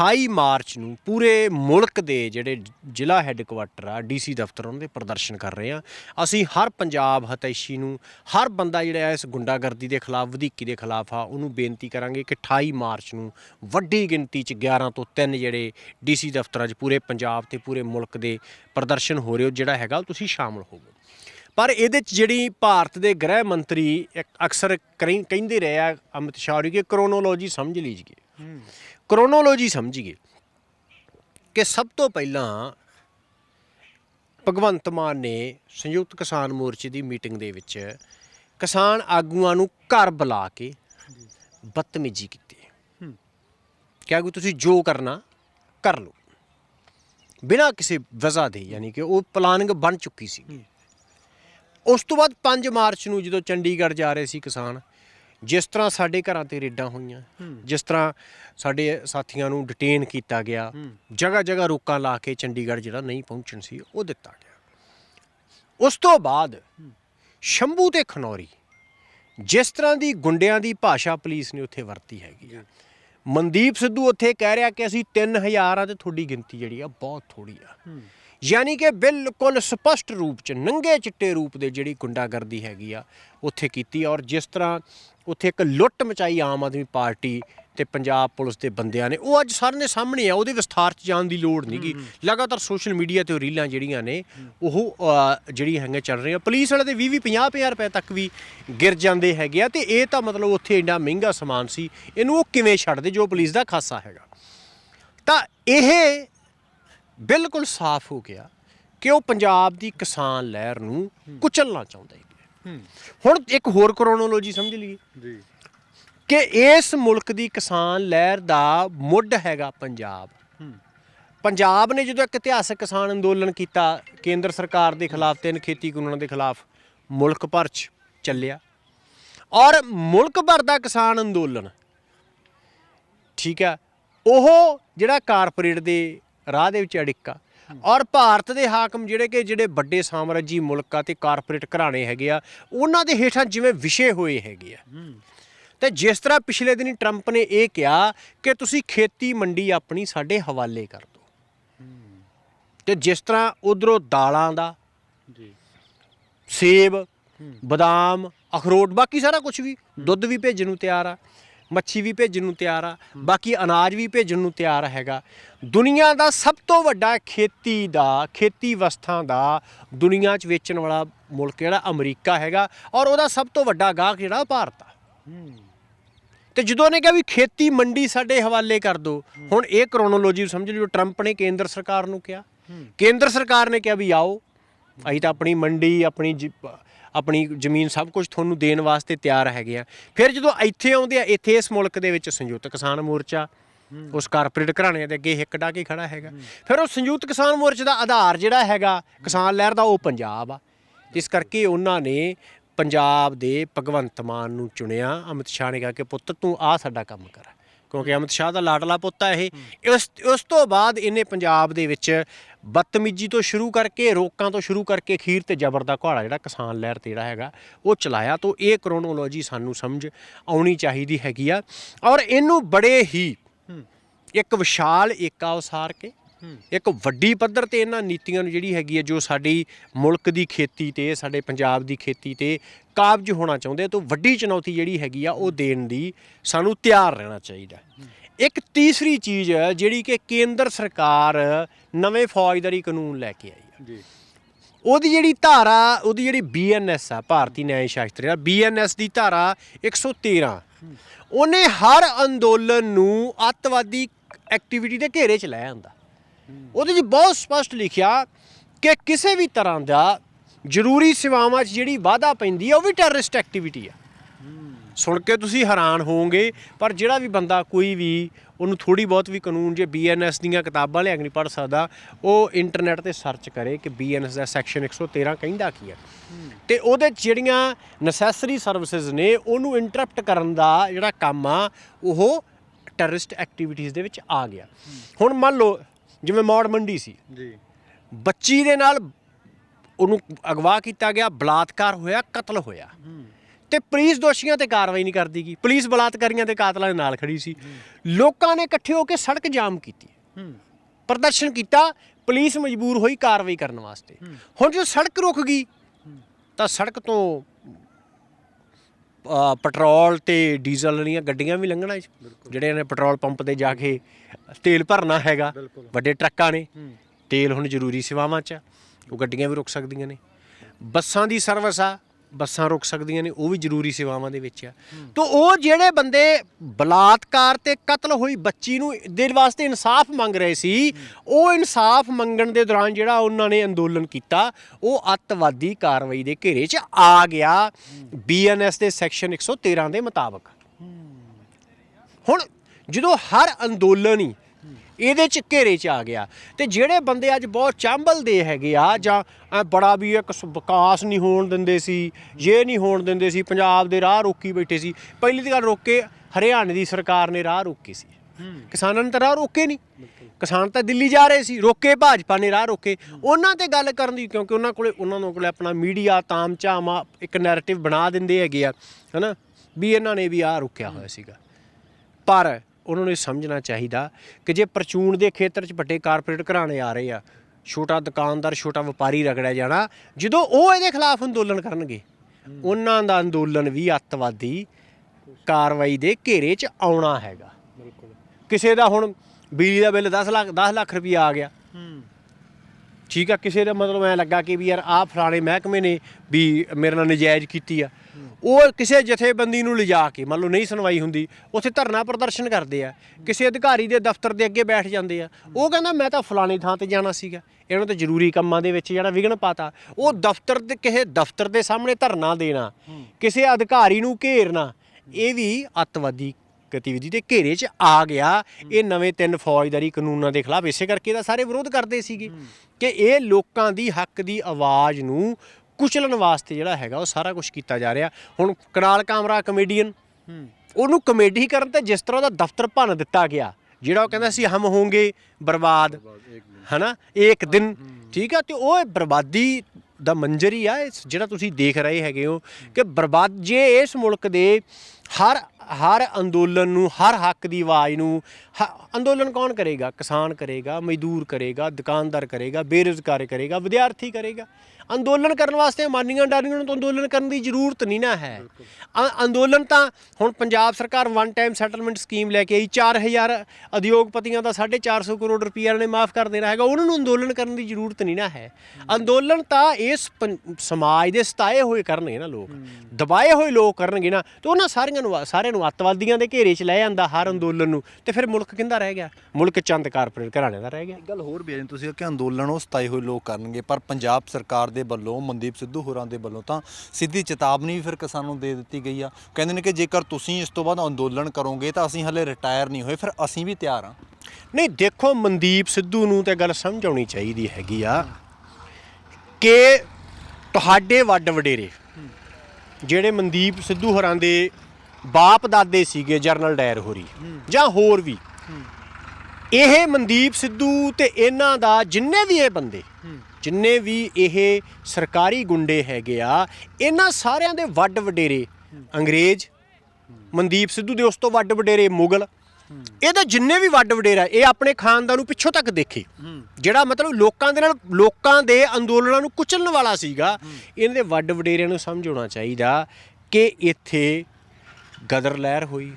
28 ਮਾਰਚ ਨੂੰ ਪੂਰੇ ਮੁਲਕ ਦੇ ਜਿਹੜੇ ਜ਼ਿਲ੍ਹਾ ਹੈੱਡਕੁਆਟਰ ਆ, ਡੀਸੀ ਦਫ਼ਤਰ ਉਹਨਾਂ ਦੇ ਪ੍ਰਦਰਸ਼ਨ ਕਰ ਰਹੇ ਆ। ਅਸੀਂ ਹਰ ਪੰਜਾਬ ਹਤੈਸ਼ੀ ਨੂੰ, ਹਰ ਬੰਦਾ ਜਿਹੜਾ ਇਸ ਗੁੰਡਾਗਰਦੀ ਦੇ ਖਿਲਾਫ, ਵਧੀਕੀ ਦੇ ਖਿਲਾਫ ਆ, ਉਹਨੂੰ ਬੇਨਤੀ ਕਰਾਂਗੇ ਕਿ 28 ਮਾਰਚ ਨੂੰ ਵੱਡੀ ਗਿਣਤੀ ਚ 11 ਤੋਂ 3 ਜਿਹੜੇ ਡੀਸੀ ਦਫ਼ਤਰਾਂ 'ਚ ਪੂਰੇ ਪੰਜਾਬ ਤੇ ਪੂਰੇ ਮੁਲਕ ਦੇ ਪ੍ਰਦਰਸ਼ਨ ਹੋ ਰਹੇ ਹੋ ਜਿਹੜਾ ਹੈਗਾ ਉਹ ਤੁਸੀਂ ਸ਼ਾਮਲ ਹੋਵੋ। ਪਰ ਇਹਦੇ ਚ ਜਿਹੜੀ ਭਾਰਤ ਦੇ ਗ੍ਰਹਿ ਮੰਤਰੀ ਅਕਸਰ ਕਰੀ- ਕਹਿੰਦੇ ਰਹੇ ਆ ਅਮਿਤ ਸ਼ਾਹ ਜੀ ਕਿ ਕਰੋਨੋਲੋਜੀ ਸਮਝ ਲੀਜੀਏ। ਕ੍ਰੋਨੋਲੋਜੀ ਸਮਝੀਏ ਕਿ ਸਭ ਤੋਂ ਪਹਿਲਾਂ ਭਗਵੰਤ ਮਾਨ ਨੇ ਸੰਯੁਕਤ ਕਿਸਾਨ ਮੋਰਚੇ ਦੀ ਮੀਟਿੰਗ ਦੇ ਵਿੱਚ ਕਿਸਾਨ ਆਗੂਆਂ ਨੂੰ ਘਰ ਬੁਲਾ ਕੇ ਬਦਤਮੀਜ਼ੀ ਕੀਤੀ। ਕਿਹਾ ਕਿ ਤੁਸੀਂ ਜੋ ਕਰਨਾ ਕਰ ਲਓ। ਬਿਨਾਂ ਕਿਸੇ ਵਜ੍ਹਾ ਦੇ ਯਾਨੀ ਕਿ ਉਹ ਪਲਾਨਿੰਗ ਬਣ ਚੁੱਕੀ ਸੀ। ਉਸ ਤੋਂ ਬਾਅਦ 5 ਮਾਰਚ ਨੂੰ ਜਦੋਂ ਚੰਡੀਗੜ੍ਹ ਜਾ ਰਹੇ ਸੀ ਕਿਸਾਨ ਜਿਸ ਤਰ੍ਹਾਂ ਸਾਡੇ ਘਰਾਂ ਤੇ ਰੇਡਾਂ ਹੋਈਆਂ ਜਿਸ ਤਰ੍ਹਾਂ ਸਾਡੇ ਸਾਥੀਆਂ ਨੂੰ ਡਿਟੇਨ ਕੀਤਾ ਗਿਆ ਜਗ੍ਹਾ ਜਗ੍ਹਾ ਰੋਕਾਂ ਲਾ ਕੇ ਚੰਡੀਗੜ੍ਹ ਜਿਹੜਾ ਨਹੀਂ ਪਹੁੰਚਣ ਸੀ ਉਹ ਦਿੱਤਾ ਗਿਆ। ਉਸ ਤੋਂ ਬਾਅਦ ਸ਼ੰਭੂ ਤੇ ਖਨੌਰੀ ਜਿਸ ਤਰ੍ਹਾਂ ਦੀ ਗੁੰਡਿਆਂ ਦੀ ਭਾਸ਼ਾ ਪੁਲਿਸ ਨੇ ਉੱਥੇ ਵਰਤੀ ਹੈਗੀ ਆ। ਮਨਦੀਪ ਸਿੱਧੂ ਉੱਥੇ ਕਹਿ ਰਿਹਾ ਕਿ ਅਸੀਂ 3000 ਆ ਤੇ ਤੁਹਾਡੀ ਗਿਣਤੀ ਜਿਹੜੀ ਆ ਬਹੁਤ ਥੋੜੀ ਆ। ਯਾਨੀ ਕਿ ਬਿਲਕੁਲ ਸਪਸ਼ਟ ਰੂਪ ਚ ਨੰਗੇ ਚਿੱਟੇ ਰੂਪ ਦੇ ਜਿਹੜੀ ਗੁੰਡਾਗਰਦੀ ਹੈਗੀ ਆ ਉੱਥੇ ਕੀਤੀ ਔਰ ਜਿਸ ਤਰ੍ਹਾਂ ਉੱਥੇ ਇੱਕ ਲੁੱਟ ਮਚਾਈ ਆਮ ਆਦਮੀ ਪਾਰਟੀ ਤੇ ਪੰਜਾਬ ਪੁਲਿਸ ਦੇ ਬੰਦਿਆਂ ਨੇ ਉਹ ਅੱਜ ਸਾਰਿਆਂ ਦੇ ਸਾਹਮਣੇ ਆ ਉਹਦੇ ਵਿਸਥਾਰ ਚ ਜਾਣ ਦੀ ਲੋੜ ਨਹੀਂਗੀ ਲਗਾਤਾਰ ਸੋਸ਼ਲ ਮੀਡੀਆ ਤੇ ਰੀਲਾਂ ਜਿਹੜੀਆਂ ਨੇ ਉਹ ਜਿਹੜੀ ਹੈਗੀਆਂ ਚੱਲ ਰਹੀਆਂ। ਪੁਲਿਸ ਵਾਲੇ ਦੇ 20 20 50 50 ਰੁਪਏ ਤੱਕ ਵੀ ਗਿਰ ਜਾਂਦੇ ਹੈਗੇ ਆ ਤੇ ਇਹ ਤਾਂ ਮਤਲਬ ਉੱਥੇ ਇੰਨਾ ਮਹਿੰਗਾ ਸਮਾਨ ਸੀ ਇਹਨੂੰ ਉਹ ਕਿਵੇਂ ਛੱਡਦੇ ਜੋ ਪੁਲਿਸ ਦਾ ਖਾਸਾ ਹੈਗਾ। ਤਾਂ ਇਹ ਬਿਲਕੁਲ ਸਾਫ਼ ਹੋ ਗਿਆ ਕਿ ਉਹ ਪੰਜਾਬ ਦੀ ਕਿਸਾਨ ਲਹਿਰ ਨੂੰ ਕੁਚਲਣਾ ਚਾਹੁੰਦਾ ਹੈ। ਹੁਣ ਇੱਕ ਹੋਰ ਕ੍ਰੋਨੋਲੋਜੀ ਸਮਝ ਲਈਏ ਜੀ। ਕਿ ਇਸ ਮੁਲਕ ਦੀ ਕਿਸਾਨ ਲਹਿਰ ਦਾ ਮੁੱਢ ਹੈਗਾ ਪੰਜਾਬ। ਪੰਜਾਬ ਨੇ ਜਦੋਂ ਇੱਕ ਇਤਿਹਾਸਕ ਕਿਸਾਨ ਅੰਦੋਲਨ ਕੀਤਾ ਕੇਂਦਰ ਸਰਕਾਰ ਦੇ ਖਿਲਾਫ ਤਿੰਨ ਖੇਤੀ ਕਾਨੂੰਨਾਂ ਦੇ ਖਿਲਾਫ ਮੁਲਕ ਭਰ ਚ ਚੱਲਿਆ। ਔਰ ਮੁਲਕ ਭਰ ਦਾ ਕਿਸਾਨ ਅੰਦੋਲਨ ਠੀਕ ਹੈ ਉਹ ਜਿਹੜਾ ਕਾਰਪੋਰੇਟ ਦੇ ਰਾਹ ਦੇ ਵਿੱਚ ਅੜਿੱਕਾ। ਔਰ ਭਾਰਤ ਦੇ ਹਾਕਮ ਜਿਹੜੇ ਕਿ ਜਿਹੜੇ ਵੱਡੇ ਸਾਮਰਾਜੀ ਮੁਲਕਾਂ ਤੇ ਕਾਰਪੋਰੇਟ ਘਰਾਣੇ ਹੈਗੇ ਆ ਉਹਨਾਂ ਦੇ ਹੇਠਾਂ ਜਿਵੇਂ ਵਿਸ਼ੇ ਹੋਏ ਹੈਗੇ ਆ। ਤੇ ਜਿਸ ਤਰ੍ਹਾਂ ਪਿਛਲੇ ਦਿਨੀ ਟਰੰਪ ਨੇ ਇਹ ਕਿਹਾ ਕਿ ਤੁਸੀਂ ਖੇਤੀ ਮੰਡੀ ਆਪਣੀ ਸਾਡੇ ਹਵਾਲੇ ਕਰ ਦਿਓ। ਤੇ ਜਿਸ ਤਰ੍ਹਾਂ ਉਧਰੋਂ ਦਾਲਾਂ ਦਾ ਜੀ। ਸੇਬ ਬਦਾਮ ਅਖਰੋਟ ਬਾਕੀ ਸਾਰਾ ਕੁਝ ਵੀ ਦੁੱਧ ਵੀ ਭੇਜਣ ਨੂੰ ਤਿਆਰ ਆ। ਮੱਛੀ ਵੀ ਭੇਜਣ ਨੂੰ ਤਿਆਰ ਆ ਬਾਕੀ ਅਨਾਜ ਵੀ ਭੇਜਣ ਨੂੰ ਤਿਆਰ ਹੈਗਾ। ਦੁਨੀਆ ਦਾ ਸਭ ਤੋਂ ਵੱਡਾ ਖੇਤੀ ਦਾ ਖੇਤੀ ਵਸਤਾਂ ਦਾ ਦੁਨੀਆ 'ਚ ਵੇਚਣ ਵਾਲਾ ਮੁਲਕ ਜਿਹੜਾ ਅਮਰੀਕਾ ਹੈਗਾ ਔਰ ਉਹਦਾ ਸਭ ਤੋਂ ਵੱਡਾ ਗਾਹਕ ਜਿਹੜਾ ਭਾਰਤ ਆ। ਤੇ ਜਦੋਂ ਉਹਨੇ ਕਿਹਾ ਵੀ ਖੇਤੀ ਮੰਡੀ ਸਾਡੇ ਹਵਾਲੇ ਕਰ ਦਿਓ ਹੁਣ ਇਹ ਕ੍ਰੋਨੋਲੋਜੀ ਸਮਝ ਲਿਓ ਟਰੰਪ ਨੇ ਕੇਂਦਰ ਸਰਕਾਰ ਨੂੰ ਕਿਹਾ। ਕੇਂਦਰ ਸਰਕਾਰ ਨੇ ਕਿਹਾ ਵੀ ਆਓ ਅਸੀਂ ਤਾਂ ਆਪਣੀ ਮੰਡੀ ਆਪਣੀ ਆਪਣੀ ਜ਼ਮੀਨ ਸਭ ਕੁਝ ਤੁਹਾਨੂੰ ਦੇਣ ਵਾਸਤੇ ਤਿਆਰ ਹੈਗੇ ਆ। ਫਿਰ ਜਦੋਂ ਇੱਥੇ ਆਉਂਦੇ ਆ ਇੱਥੇ ਇਸ ਮੁਲਕ ਦੇ ਵਿੱਚ ਸੰਯੁਕਤ ਕਿਸਾਨ ਮੋਰਚਾ ਉਸ ਕਾਰਪੋਰੇਟ ਘਰਾਣਿਆਂ ਦੇ ਅੱਗੇ ਹਿੱਕ ਡਾ ਕੇ ਖੜਾ ਹੈਗਾ। ਫਿਰ ਉਹ ਸੰਯੁਕਤ ਕਿਸਾਨ ਮੋਰਚੇ ਦਾ ਆਧਾਰ ਜਿਹੜਾ ਹੈਗਾ ਕਿਸਾਨ ਲਹਿਰ ਦਾ ਉਹ ਪੰਜਾਬ ਆ। ਇਸ ਕਰਕੇ ਉਹਨਾਂ ਨੇ ਪੰਜਾਬ ਦੇ ਭਗਵੰਤ ਮਾਨ ਨੂੰ ਚੁਣਿਆ। ਅਮਿਤ ਸ਼ਾਹ ਨੇ ਕਿਹਾ ਕਿ ਪੁੱਤ ਤੂੰ ਆ ਸਾਡਾ ਕੰਮ ਕਰ। ਕਿਉਂਕਿ ਅਮਿਤ ਸ਼ਾਹ ਦਾ ਲਾਡਲਾ ਪੁੱਤ ਆ ਇਹ। ਉਸ ਉਸ ਤੋਂ ਬਾਅਦ ਇਹਨੇ ਪੰਜਾਬ ਦੇ ਵਿੱਚ ਬਦਤਮੀਜ਼ੀ ਤੋਂ ਸ਼ੁਰੂ ਕਰਕੇ, ਰੋਕਾਂ ਤੋਂ ਸ਼ੁਰੂ ਕਰਕੇ ਖੀਰ ਤੇ ਜ਼ਬਰ ਦਾ ਘੋੜਾ ਜਿਹੜਾ ਕਿਸਾਨ ਲਹਿਰ ਤੇ ਜਿਹੜਾ ਹੈਗਾ, ਉਹ ਚਲਾਇਆ। ਤੋਂ ਇਹ ਕ੍ਰੋਨੋਲੋਜੀ ਸਾਨੂੰ ਸਮਝ ਆਉਣੀ ਚਾਹੀਦੀ ਹੈਗੀ ਆ। ਔਰ ਇਹਨੂੰ ਬੜੇ ਹੀ ਇੱਕ ਵਿਸ਼ਾਲ ਏਕਾ ਉਸਾਰ ਕੇ ਇੱਕ ਵੱਡੀ ਪੱਧਰ ਤੇ ਇਹਨਾਂ ਨੀਤੀਆਂ ਨੂੰ ਜਿਹੜੀ ਹੈਗੀ ਹੈ ਜੋ ਸਾਡੀ ਮੁਲਕ ਦੀ ਖੇਤੀ ਤੇ ਸਾਡੇ ਪੰਜਾਬ ਦੀ ਖੇਤੀ ਤੇ ਕਾਬਜ ਹੋਣਾ ਚਾਹੁੰਦੇ ਤਾਂ ਵੱਡੀ ਚੁਣੌਤੀ ਜਿਹੜੀ ਹੈਗੀ ਆ ਉਹ ਦੇਣ ਦੀ ਸਾਨੂੰ ਤਿਆਰ ਰਹਿਣਾ ਚਾਹੀਦਾ ਇੱਕ ਤੀਸਰੀ ਚੀਜ਼ ਜਿਹੜੀ ਕਿ ਕੇਂਦਰ ਸਰਕਾਰ ਨਵੇਂ ਫੌਜਦਾਰੀ ਕਾਨੂੰਨ ਲੈ ਕੇ ਆਈ ਹੈ ਜੀ। ਉਹਦੀ ਜਿਹੜੀ ਧਾਰਾ ਉਹਦੀ ਜਿਹੜੀ ਬੀਐਨਐਸ ਆ ਭਾਰਤੀ ਨਿਆਂ ਸ਼ਾਸਤਰ ਆ ਬੀਐਨਐਸ ਦੀ ਧਾਰਾ 113 ਉਹਨੇ ਹਰ ਅੰਦੋਲਨ ਨੂੰ ਅੱਤਵਾਦੀ ਐਕਟੀਵਿਟੀ ਦੇ ਘੇਰੇ 'ਚ ਲੈ ਆਂਦਾ। ਉਹਦੇ 'ਚ ਬਹੁਤ ਸਪਸ਼ਟ ਲਿਖਿਆ ਕਿ ਕਿਸੇ ਵੀ ਤਰ੍ਹਾਂ ਦਾ ਜ਼ਰੂਰੀ ਸੇਵਾਵਾਂ 'ਚ ਜਿਹੜੀ ਵਾਧਾ ਪੈਂਦੀ ਆ, ਉਹ ਵੀ ਟੈਰਰਿਸਟ ਐਕਟੀਵਿਟੀ ਆ। ਸੁਣ ਕੇ ਤੁਸੀਂ ਹੈਰਾਨ ਹੋਵੋਗੇ, ਪਰ ਜਿਹੜਾ ਵੀ ਬੰਦਾ ਕੋਈ ਵੀ, ਉਹਨੂੰ ਥੋੜੀ ਬਹੁਤ ਵੀ ਕਾਨੂੰਨ ਜੇ ਬੀਐਨਐਸ ਦੀਆਂ ਕਿਤਾਬਾਂ ਲਿਆ ਕੇ ਨਹੀਂ ਪੜ ਸਕਦਾ, ਉਹ ਇੰਟਰਨੈਟ ਤੇ ਸਰਚ ਕਰੇ ਕਿ ਬੀਐਨਐਸ ਦਾ ਸੈਕਸ਼ਨ 113 ਕਹਿੰਦਾ ਕੀ ਹੈ ਤੇ ਉਹਦੇ 'ਚ ਜਿਹੜੀਆਂ ਨੈਸੈਸਰੀ ਸਰਵਿਸਿਜ਼ ਨੇ, ਉਹਨੂੰ ਇੰਟਰਪਟ ਕਰਨ ਦਾ ਜਿਹੜਾ ਕੰਮ ਆ, ਉਹ ਟੈਰਰਿਸਟ ਐਕਟੀਵਿਟੀਜ਼ ਦੇ ਵਿੱਚ ਆ ਗਿਆ। ਹੁਣ ਮੰਨ ਲਓ ਜਿਵੇਂ ਮੌੜ ਮੰਡੀ ਸੀ। ਜੀ। ਬੱਚੀ ਦੇ ਨਾਲ ਉਹਨੂੰ ਅਗਵਾ ਕੀਤਾ ਗਿਆ ਬਲਾਤਕਾਰ ਹੋਇਆ ਕਤਲ ਹੋਇਆ। ਤੇ ਪੁਲਿਸ ਦੋਸ਼ੀਆਂ ਤੇ ਕਾਰਵਾਈ ਨਹੀਂ ਕਰਦੀ ਗੀ। ਪੁਲਿਸ ਬਲਾਤਕਾਰੀਆਂ ਤੇ ਕਾਤਲਾਂ ਦੇ ਨਾਲ ਖੜੀ ਸੀ। ਲੋਕਾਂ ਨੇ ਇਕੱਠੇ ਹੋ ਕੇ ਸੜਕ ਜਾਮ ਕੀਤੀ। ਪ੍ਰਦਰਸ਼ਨ ਕੀਤਾ। ਪੁਲਿਸ ਮਜਬੂਰ ਹੋਈ ਕਾਰਵਾਈ ਕਰਨ ਵਾਸਤੇ। ਹੁਣ ਜਦੋਂ ਸੜਕ ਰੁਕ ਗਈ ਤਾਂ ਸੜਕ ਤੋਂ ਪੈਟਰੋਲ ਤੇ ਡੀਜ਼ਲ ਵਾਲੀਆਂ ਗੱਡੀਆਂ ਵੀ ਲੰਘਣਾ ਜਿਹੜੇ ਨੇ ਪੈਟਰੋਲ ਪੰਪ ਤੇ ਜਾ ਕੇ ਤੇਲ ਭਰਨਾ ਹੈਗਾ। ਵੱਡੇ ਟਰੱਕਾਂ ਨੇ। ਤੇਲ ਹੁਣ ਜ਼ਰੂਰੀ ਸੇਵਾਵਾਂ 'ਚ ਉਹ ਗੱਡੀਆਂ ਵੀ ਰੁਕ ਸਕਦੀਆਂ ਨੇ। ਬੱਸਾਂ ਦੀ ਸਰਵਿਸ ਆ ਬੱਸਾਂ ਰੁਕ ਸਕਦੀਆਂ ਨੇ, ਉਹ ਵੀ ਜ਼ਰੂਰੀ ਸੇਵਾਵਾਂ ਦੇ ਵਿੱਚ ਆ। ਤਾਂ ਉਹ ਜਿਹੜੇ ਬੰਦੇ ਬਲਾਤਕਾਰ ਤੇ ਕਤਲ ਹੋਈ ਬੱਚੀ ਨੂੰ ਦੇ ਵਾਸਤੇ ਇਨਸਾਫ ਮੰਗ ਰਹੇ ਸੀ, ਉਹ ਇਨਸਾਫ ਮੰਗਣ ਦੇ ਦੌਰਾਨ ਜਿਹੜਾ ਉਹਨਾਂ ਨੇ ਅੰਦੋਲਨ ਕੀਤਾ, ਉਹ ਅੱਤਵਾਦੀ ਕਾਰਵਾਈ ਦੇ ਘੇਰੇ 'ਚ ਆ ਗਿਆ ਬੀਐਨਐਸ ਦੇ ਸੈਕਸ਼ਨ 113 ਦੇ ਮੁਤਾਬਕ। ਹੁਣ ਜਦੋਂ ਹਰ ਅੰਦੋਲਨ ਹੀ ਇਹਦੇ ਚ ਘੇਰੇ ਚ ਆ ਗਿਆ। ਤੇ ਜਿਹੜੇ ਬੰਦੇ ਅੱਜ ਬਹੁਤ ਚਾਂਬਲਦੇ ਹੈਗੇ ਆ ਜਾਂ ਬੜਾ ਵੀ ਇੱਕ ਵਿਕਾਸ ਨਹੀਂ ਹੋਣ ਦਿੰਦੇ ਸੀ ਇਹ ਨਹੀਂ ਹੋਣ ਦਿੰਦੇ ਸੀ ਪੰਜਾਬ ਦੇ ਰਾਹ ਰੋਕੀ ਬੈਠੇ ਸੀ। ਪਹਿਲੀ ਤਾਂ ਗੱਲ ਰੋਕੇ ਹਰਿਆਣੇ ਦੀ ਸਰਕਾਰ ਨੇ ਰਾਹ ਰੋਕੇ ਸੀ। ਕਿਸਾਨਾਂ ਨੇ ਤਾਂ ਰਾਹ ਰੋਕੇ ਨਹੀਂ। ਕਿਸਾਨ ਤਾਂ ਦਿੱਲੀ ਜਾ ਰਹੇ ਸੀ ਰੋਕੇ ਭਾਜਪਾ ਨੇ ਰਾਹ ਰੋਕੇ। ਉਹਨਾਂ ਤੇ ਗੱਲ ਕਰਨ ਦੀ ਕਿਉਂਕਿ ਉਹਨਾਂ ਕੋਲੇ ਉਹਨਾਂ ਨੂੰ ਕੋਲੇ ਆਪਣਾ ਮੀਡੀਆ ਤਾਮਝਾਮਾ ਇੱਕ ਨੈਰੇਟਿਵ ਬਣਾ ਦਿੰਦੇ ਹੈਗੇ ਆ ਹਨਾ? ਵੀ ਇਹਨਾਂ ਨੇ ਵੀ ਆਹ ਰੁਕਿਆ ਹੋਇਆ ਸੀਗਾ। ਪਰ ਉਹਨਾਂ ਨੂੰ ਇਹ ਸਮਝਣਾ ਚਾਹੀਦਾ ਕਿ ਜੇ ਪਰਚੂਨ ਦੇ ਖੇਤਰ 'ਚ ਵੱਡੇ ਕਾਰਪੋਰੇਟ ਘਰਾਣੇ ਆ ਰਹੇ ਆ ਛੋਟਾ ਦੁਕਾਨਦਾਰ ਛੋਟਾ ਵਪਾਰੀ ਰਗੜਿਆ ਜਾਣਾ ਜਦੋਂ ਉਹ ਇਹਦੇ ਖਿਲਾਫ ਅੰਦੋਲਨ ਕਰਨਗੇ ਉਹਨਾਂ ਦਾ ਅੰਦੋਲਨ ਵੀ ਅੱਤਵਾਦੀ ਕਾਰਵਾਈ ਦੇ ਘੇਰੇ 'ਚ ਆਉਣਾ ਹੈਗਾ। ਬਿਲਕੁਲ। ਕਿਸੇ ਦਾ ਹੁਣ ਬਿਜਲੀ ਦਾ ਬਿੱਲ 10 ਲੱਖ 10 ਲੱਖ ਰੁਪਈਆ ਆ ਗਿਆ। ਠੀਕ ਆ ਕਿਸੇ ਦਾ ਮਤਲਬ ਐ ਲੱਗਾ ਕਿ ਵੀ ਯਾਰ ਆਹ ਫਲਾਣੇ ਮਹਿਕਮੇ ਨੇ ਵੀ ਮੇਰੇ ਨਾਲ ਨਜਾਇਜ਼ ਕੀਤੀ ਆ। ਉਹ ਕਿਸੇ ਜਥੇਬੰਦੀ ਨੂੰ ਲਿਜਾ ਕੇ, ਮੰਨ ਲਓ ਨਹੀਂ ਸੁਣਵਾਈ ਹੁੰਦੀ, ਉੱਥੇ ਧਰਨਾ ਪ੍ਰਦਰਸ਼ਨ ਕਰਦੇ ਆ, ਕਿਸੇ ਅਧਿਕਾਰੀ ਦੇ ਦਫ਼ਤਰ ਦੇ ਅੱਗੇ ਬੈਠ ਜਾਂਦੇ ਆ। ਉਹ ਕਹਿੰਦਾ, ਮੈਂ ਤਾਂ ਫਲਾਣੀ ਥਾਂ ਤੇ ਜਾਣਾ ਸੀਗਾ। ਇਹਨਾਂ ਤੇ ਜ਼ਰੂਰੀ ਕੰਮਾਂ ਦੇ ਵਿੱਚ ਜਿਹੜਾ ਵਿਘਨ ਪਾਤਾ। ਉਹ ਦਫ਼ਤਰ ਦੇ, ਕਿਸੇ ਦਫ਼ਤਰ ਦੇ ਸਾਹਮਣੇ ਧਰਨਾ ਦੇਣਾ, ਕਿਸੇ ਅਧਿਕਾਰੀ ਨੂੰ ਘੇਰਨਾ, ਇਹ ਵੀ ਅੱਤਵਾਦੀ ਗਤੀਵਿਧੀ ਦੇ ਘੇਰੇ 'ਚ ਆ ਗਿਆ। ਇਹ ਨਵੇਂ ਤਿੰਨ ਫੌਜਦਾਰੀ ਕਾਨੂੰਨਾਂ ਦੇ ਖਿਲਾਫ ਇਸੇ ਕਰਕੇ ਤਾਂ ਸਾਰੇ ਵਿਰੋਧ ਕਰਦੇ ਸੀਗੇ ਕਿ ਇਹ ਲੋਕਾਂ ਦੀ ਹੱਕ ਦੀ ਆਵਾਜ਼ ਨੂੰ ਕੁਚਲਣ ਵਾਸਤੇ ਜਿਹੜਾ ਹੈਗਾ, ਉਹ ਸਾਰਾ ਕੁਝ ਕੀਤਾ ਜਾ ਰਿਹਾ। ਹੁਣ ਕਨਾਲ ਕਾਮਰਾ ਕਮੇਡੀਅਨ ਉਹਨੂੰ ਕਮੇਡੀ ਕਰਨ ਤੇ ਜਿਸ ਤਰ੍ਹਾਂ ਦਾ ਦਫ਼ਤਰ ਭੰਨ ਦਿੱਤਾ ਗਿਆ, ਜਿਹੜਾ ਉਹ ਕਹਿੰਦਾ ਸੀ, ਹਮ ਹੋਵਾਂਗੇ ਬਰਬਾਦ ਹਨਾ? ਇੱਕ ਦਿਨ, ਠੀਕ ਆ? ਤੇ ਉਹ ਬਰਬਾਦੀ ਦਾ ਮੰਜ਼ਰ ਹੀ ਆ ਜਿਹੜਾ ਤੁਸੀਂ ਦੇਖ ਰਹੇ ਹੈਗੇ ਹੋ, ਕਿ ਬਰਬਾਦ ਜੇ ਇਸ ਮੁਲਕ ਦੇ ਹਰ ਹਰ ਅੰਦੋਲਨ ਨੂੰ, ਹਰ ਹੱਕ ਦੀ ਆਵਾਜ਼ ਨੂੰ, ਹ- ਅੰਦੋਲਨ ਕੌਣ ਕਰੇਗਾ? ਕਿਸਾਨ ਕਰੇਗਾ, ਮਜ਼ਦੂਰ ਕਰੇਗਾ, ਦੁਕਾਨਦਾਰ ਕਰੇਗਾ, ਬੇਰੁਜ਼ਗਾਰ ਕਰੇਗਾ, ਵਿਦਿਆਰਥੀ ਕਰੇਗਾ। ਅੰਦੋਲਨ ਕਰਨ ਵਾਸਤੇ ਮਾਨੀਆਂ ਡਾਰੀਆਂ ਨੂੰ ਤਾਂ ਅੰਦੋਲਨ ਕਰਨ ਦੀ ਜ਼ਰੂਰਤ ਨਹੀਂ ਨਾ ਹੈ। ਅੰਦੋਲਨ ਤਾਂ ਹੁਣ ਪੰਜਾਬ ਸਰਕਾਰ ਵਨ ਟਾਈਮ ਸੈਟਲਮੈਂਟ ਸਕੀਮ ਲੈ ਕੇ ਆਈ 4000 ਉਦਯੋਗਪਤੀਆਂ ਦਾ 450 ਕਰੋੜ ਰੁਪਈਆ ਨੇ ਮਾਫ ਕਰ ਦੇਣਾ ਹੈਗਾ, ਉਹਨਾਂ ਨੂੰ ਅੰਦੋਲਨ ਕਰਨ ਦੀ ਜ਼ਰੂਰਤ ਨਹੀਂ ਨਾ ਹੈ। ਅੰਦੋਲਨ ਤਾਂ ਇਸ ਪੰ- ਸਮਾਜ ਦੇ ਸਤਾਏ ਹੋਏ ਕਰਨਗੇ ਨਾ ਲੋਕ, ਦਬਾਏ ਹੋਏ ਲੋਕ ਕਰਨਗੇ ਨਾ, ਤੇ ਉਹਨਾਂ ਸਾਰਿਆਂ ਨੂੰ, ਸਾਰਿਆਂ ਨੂੰ ਅੱਤਵਾਦੀਆਂ ਦੇ ਘੇਰੇ 'ਚ ਲੈ ਜਾਂਦਾ ਹਰ ਅੰਦੋਲਨ ਨੂੰ ਤੇ ਫਿਰ ਮੁਲਕ ਕਿੰਦਾ ਰਹਿ ਗਿਆ? ਮੁਲਕ ਚੰਦ ਕਾਰਪੋਰੇਟ ਘਰਾਣੇ ਦਾ ਰਹਿ ਗਿਆ। ਇੱਕ ਗੱਲ ਹੋਰ ਵੀ ਹੈ ਜਿਵੇਂ ਤੁਸੀਂ ਕਿਹਾ ਕਿ ਅੰਦੋਲਨ ਉਹ ਸਤਾਏ ਹੋਏ ਲੋਕ ਕਰਨਗੇ ਪਰ ਪੰਜਾਬ ਸਰਕਾਰ ਦੇ ਵੱਲੋਂ ਮਨਦੀਪ ਸਿੱਧੂ ਹੋਰਾਂ ਦੇ ਵੱਲੋਂ ਤਾਂ ਸਿੱਧੀ ਚੇਤਾਵਨੀ ਵੀ ਫਿਰ ਕਿਸਾਨਾਂ ਨੂੰ ਦੇ ਦਿੱਤੀ ਗਈ ਆ। ਕਹਿੰਦੇ ਨੇ ਕਿ ਜੇਕਰ ਤੁਸੀਂ ਇਸ ਤੋਂ ਬਾਅਦ ਅੰਦੋਲਨ ਕਰੋਗੇ ਤਾਂ ਅਸੀਂ ਹਲੇ ਰਿਟਾਇਰ ਨਹੀਂ ਹੋਏ ਫਿਰ ਅਸੀਂ ਵੀ ਤਿਆਰ ਹਾਂ ਨਹੀਂ ਦੇਖੋ ਮਨਦੀਪ ਸਿੱਧੂ ਨੂੰ ਤੇ ਗੱਲ ਸਮਝ ਆਉਣੀ ਚਾਹੀਦੀ ਹੈਗੀ ਆ ਕਿ ਤੁਹਾਡੇ ਵੱਡ ਵਡੇਰੇ ਜਿਹੜੇ ਮਨਦੀਪ ਸਿੱਧੂ ਹੋਰਾਂ ਦੇ ਬਾਪ ਦਾਦੇ ਸੀਗੇ ਜਰਨਲ ਡਾਇਰ ਹੋਰੀ ਜਾਂ ਹੋਰ ਵੀ। ਇਹ ਮਨਦੀਪ ਸਿੱਧੂ ਤੇ ਇਹਨਾਂ ਦਾ ਜਿੰਨੇ ਵੀ ਇਹ ਬੰਦੇ ਜਿੰਨੇ ਵੀ ਇਹ ਸਰਕਾਰੀ ਗੁੰਡੇ ਹੈਗੇ ਆ ਇਹਨਾਂ ਸਾਰਿਆਂ ਦੇ ਵੱਡ ਵਡੇਰੇ ਅੰਗਰੇਜ਼ ਮਨਦੀਪ ਸਿੱਧੂ ਦੇ ਉਸ ਤੋਂ ਵੱਡ ਵਡੇਰੇ ਮੁਗਲ। ਇਹਦਾ ਜਿੰਨੇ ਵੀ ਵੱਡ ਵਡੇਰਾ ਇਹ ਆਪਣੇ ਖਾਨਦਾਨ ਨੂੰ ਪਿੱਛੋਂ ਤੱਕ ਦੇਖੇ। ਜਿਹੜਾ ਮਤਲਬ ਲੋਕਾਂ ਦੇ ਨਾਲ ਲੋਕਾਂ ਦੇ ਅੰਦੋਲਨਾਂ ਨੂੰ ਕੁਚਲਣ ਵਾਲਾ ਸੀਗਾ ਇਹਨਾਂ ਦੇ ਵੱਡ ਵਡੇਰਿਆਂ ਨੂੰ ਸਮਝ ਆਉਣਾ ਚਾਹੀਦਾ ਕਿ ਇੱਥੇ ਗਦਰ ਲਹਿਰ ਹੋਈ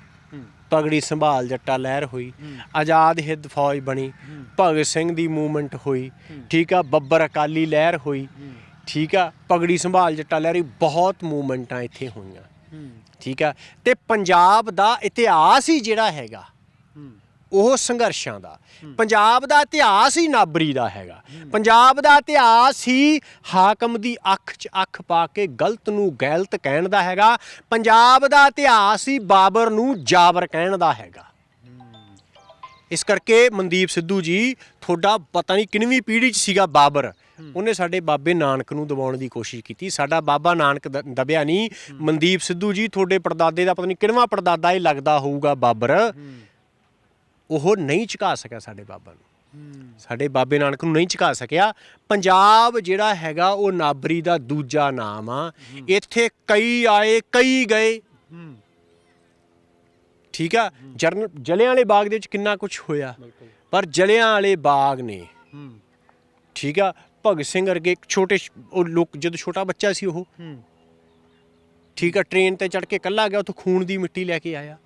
ਪਗੜੀ ਸੰਭਾਲ ਜੱਟਾ ਲਹਿਰ ਹੋਈ ਆਜ਼ਾਦ ਹਿੰਦ ਫੌਜ ਬਣੀ ਭਗਤ ਸਿੰਘ ਦੀ ਮੂਵਮੈਂਟ ਹੋਈ ਠੀਕ ਆ ਬੱਬਰ ਅਕਾਲੀ ਲਹਿਰ ਹੋਈ ਠੀਕ ਆ ਪਗੜੀ ਸੰਭਾਲ ਜੱਟਾ ਲਹਿਰ ਬਹੁਤ ਮੂਵਮੈਂਟਾਂ ਇੱਥੇ ਹੋਈਆਂ ਠੀਕ ਆ ਤੇ ਪੰਜਾਬ ਦਾ ਇਤਿਹਾਸ ਹੀ ਜਿਹੜਾ ਹੈਗਾ ਉਹ ਸੰਘਰਸ਼ਾਂ ਦਾ। ਪੰਜਾਬ ਦਾ ਇਤਿਹਾਸ ਹੀ ਨਾਬਰੀ ਦਾ ਹੈਗਾ। ਪੰਜਾਬ ਦਾ ਇਤਿਹਾਸ ਹੀ ਹਾਕਮ ਦੀ ਅੱਖ 'ਚ ਅੱਖ ਪਾ ਕੇ ਗਲਤ ਨੂੰ ਗਲਤ ਕਹਿਣ ਦਾ ਹੈਗਾ। ਪੰਜਾਬ ਦਾ ਇਤਿਹਾਸ ਹੀ ਬਾਬਰ ਨੂੰ ਜਾਬਰ ਕਹਿਣ ਦਾ ਹੈਗਾ। ਇਸ ਕਰਕੇ ਮਨਦੀਪ ਸਿੱਧੂ ਜੀ, ਤੁਹਾਡਾ ਪਤਾ ਨਹੀਂ ਕਿੰਨਵੀਂ ਪੀੜ੍ਹੀ 'ਚ ਸੀਗਾ ਬਾਬਰ। ਉਹਨੇ ਸਾਡੇ ਬਾਬੇ ਨਾਨਕ ਨੂੰ ਦਬਾਉਣ ਦੀ ਕੋਸ਼ਿਸ਼ ਕੀਤੀ। ਸਾਡਾ ਬਾਬਾ ਨਾਨਕ ਦ- ਦਬਿਆ ਨਹੀਂ। ਮਨਦੀਪ ਸਿੱਧੂ ਜੀ, ਤੁਹਾਡੇ ਪੜਦਾਦੇ ਦਾ ਪਤਾ ਨਹੀਂ ਕਿੰਨਵਾਂ ਪੜਦਾਦਾ ਇਹ ਲੱਗਦਾ ਹੋਊਗਾ ਬਾਬਰ। ਉਹ ਨਹੀਂ ਝੁਕਾ ਸਕਿਆ ਸਾਡੇ ਬਾਬਾ ਨੂੰ। ਸਾਡੇ ਬਾਬੇ ਨਾਨਕ ਨੂੰ ਨਹੀਂ ਝੁਕਾ ਸਕਿਆ। ਪੰਜਾਬ ਜਿਹੜਾ ਹੈਗਾ ਉਹ ਨਾਬਰੀ ਦਾ ਦੂਜਾ ਨਾਮ ਆ। ਇੱਥੇ ਕਈ ਆਏ ਕਈ ਗਏ। ਠੀਕ ਆ? ਜਲਿਆਂ ਵਾਲੇ ਬਾਗ ਦੇ ਵਿੱਚ ਕਿੰਨਾ ਕੁਝ ਹੋਇਆ। ਪਰ ਜਲਿਆਂ ਵਾਲੇ ਬਾਗ ਨੇ। ਠੀਕ ਆ? ਭਗਤ ਸਿੰਘ ਵਰਗੇ ਇੱਕ ਛੋਟੇ ਉਹ ਲੋਕ ਜਦੋਂ ਛੋਟਾ ਬੱਚਾ ਸੀ ਉਹ। ਠੀਕ ਆ? ਟ੍ਰੇਨ ਤੇ ਚੜ ਕੇ ਕੱਲਾ ਗਿਆ ਉੱਥੋਂ ਖੂਨ ਦੀ ਮਿੱਟੀ ਲੈ ਕੇ ਆਇਆ।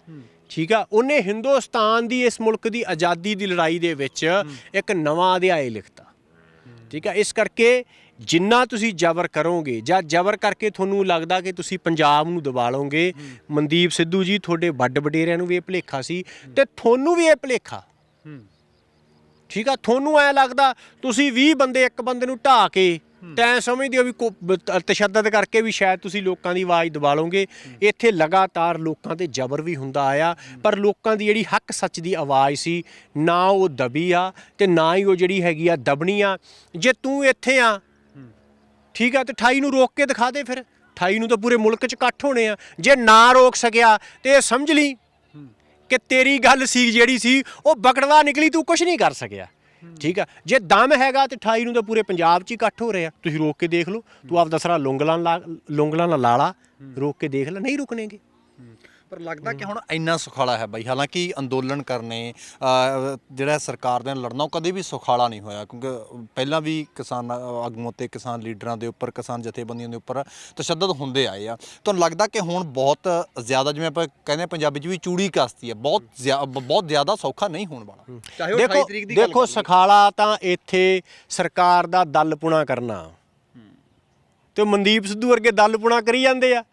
ਠੀਕ ਆ? ਉਹਨੇ ਹਿੰਦੁਸਤਾਨ ਦੀ ਇਸ ਮੁਲਕ ਦੀ ਆਜ਼ਾਦੀ ਦੀ ਲੜਾਈ ਦੇ ਵਿੱਚ ਇੱਕ ਨਵਾਂ ਅਧਿਆਇ ਲਿਖਤਾ। ਠੀਕ ਆ? ਇਸ ਕਰਕੇ ਜਿੰਨਾ ਤੁਸੀਂ ਜ਼ਬਰ ਕਰੋਗੇ ਜਾਂ ਜ਼ਬਰ ਕਰਕੇ ਤੁਹਾਨੂੰ ਲੱਗਦਾ ਕਿ ਤੁਸੀਂ ਪੰਜਾਬ ਨੂੰ ਦਬਾ ਲਓਗੇ ਮਨਦੀਪ ਸਿੱਧੂ ਜੀ ਤੁਹਾਡੇ ਵੱਡ ਵਡੇਰਿਆਂ ਨੂੰ ਵੀ ਇਹ ਭੁਲੇਖਾ ਸੀ ਤੇ ਤੁਹਾਨੂੰ ਵੀ ਇਹ ਭੁਲੇਖਾ। ਠੀਕ ਆ? ਤੁਹਾਨੂੰ ਐ ਲੱਗਦਾ ਤੁਸੀਂ 20 ਬੰਦੇ ਇੱਕ ਬੰਦੇ ਨੂੰ ਢਾ ਕੇ ਤੈਂ ਸਮਝਦੇ ਹੋ ਵੀ ਕੋ- ਬ- ਤਸ਼ੱਦਦ ਕਰਕੇ ਵੀ ਸ਼ਾਇਦ ਤੁਸੀਂ ਲੋਕਾਂ ਦੀ ਆਵਾਜ਼ ਦਬਾ ਲਓਗੇ। ਇੱਥੇ ਲਗਾਤਾਰ ਲੋਕਾਂ ਤੇ ਜ਼ਬਰ ਵੀ ਹੁੰਦਾ ਆਇਆ। ਪਰ ਲੋਕਾਂ ਦੀ ਜਿਹੜੀ ਹੱਕ ਸੱਚ ਦੀ ਆਵਾਜ਼ ਸੀ ਨਾ ਉਹ ਦਬੀ ਆ ਤੇ ਨਾ ਹੀ ਉਹ ਜਿਹੜੀ ਹੈਗੀ ਆ ਦਬਣੀ ਆ। ਜੇ ਤੂੰ ਇੱਥੇ ਆ ਠੀਕ ਆ ਤੇ 28 ਨੂੰ ਰੋਕ ਕੇ ਦਿਖਾ ਦੇ ਫਿਰ। 28 ਨੂੰ ਤਾਂ ਪੂਰੇ ਮੁਲਕ 'ਚ ਇਕੱਠ ਹੋਣੇ ਆ। ਜੇ ਨਾ ਰੋਕ ਸਕਿਆ ਤੇ ਇਹ ਸਮਝ ਲਈ ਕਿ ਤੇਰੀ ਗੱਲ ਸੀ ਜਿਹੜੀ ਸੀ ਉਹ ਬਕੜਵਾ ਨਿਕਲੀ ਤੂੰ ਕੁਝ ਨਹੀਂ ਕਰ ਸਕਿਆ। ਠੀਕ ਆ? ਜੇ ਦਮ ਹੈਗਾ ਤੇ 28 ਨੂੰ ਤਾਂ ਪੂਰੇ ਪੰਜਾਬ 'ਚ ਹੀ ਇਕੱਠ ਹੋ ਰਹੇ ਆ। ਤੁਸੀਂ ਰੋਕ ਕੇ ਦੇਖ ਲਓ। ਤੂੰ ਆਪ ਦਸਰਾ ਲੁੰਗਲਾਂ ਲਾ ਲੁੰਗਲਾਂ ਨਾਲ ਲਾਲਾ। ਰੋਕ ਕੇ ਦੇਖ ਲੈ। ਨਹੀਂ ਰੁਕਣਗੇ। ਪਰ ਲੱਗਦਾ ਕਿ ਹੁਣ ਇੰਨਾ ਸੁਖਾਲਾ ਹੈ ਬਾਈ ਹਾਲਾਂਕਿ ਅੰਦੋਲਨ ਕਰਨੇ ਜਿਹੜਾ ਸਰਕਾਰ ਦੇ ਨਾਲ ਲੜਨਾ ਉਹ ਕਦੇ ਵੀ ਸੁਖਾਲਾ ਨਹੀਂ ਹੋਇਆ ਕਿਉਂਕਿ ਪਹਿਲਾਂ ਵੀ ਕਿਸਾਨ ਆਗੂਆਂ ਤੇ ਕਿਸਾਨ ਲੀਡਰਾਂ ਦੇ ਉੱਪਰ ਕਿਸਾਨ ਜਥੇਬੰਦੀਆਂ ਦੇ ਉੱਪਰ ਤਸ਼ੱਦਦ ਹੁੰਦੇ ਆਏ ਆ। ਤੁਹਾਨੂੰ ਲੱਗਦਾ ਕਿ ਹੁਣ ਬਹੁਤ ਜ਼ਿਆਦਾ ਜਿਵੇਂ ਆਪਾਂ ਕਹਿੰਦੇ ਆ ਪੰਜਾਬੀ 'ਚ ਵੀ ਚੂੜੀ ਕਸਤੀ ਹੈ ਬਹੁਤ ਜ਼ਿਆ- ਬਹੁਤ ਜ਼ਿਆਦਾ ਸੌਖਾ ਨਹੀਂ ਹੋਣ ਵਾਲਾ। ਚਾਹੇ ਉਹ 28 ਦੇਖੋ ਤਰੀਕ ਦੀ ਗੱਲ ਦੇਖੋ ਕਰ ਲਈਏ। ਸਖਾਲਾ ਤਾਂ ਇੱਥੇ ਸਰਕਾਰ ਦਾ ਦਲਪੁਣਾ ਕਰਨਾ। ਤੇ ਮਨਦੀਪ ਸਿੱਧੂ ਵਰਗੇ ਦਲਪੁਣਾ ਕਰੀ ਜਾਂਦੇ ਆ।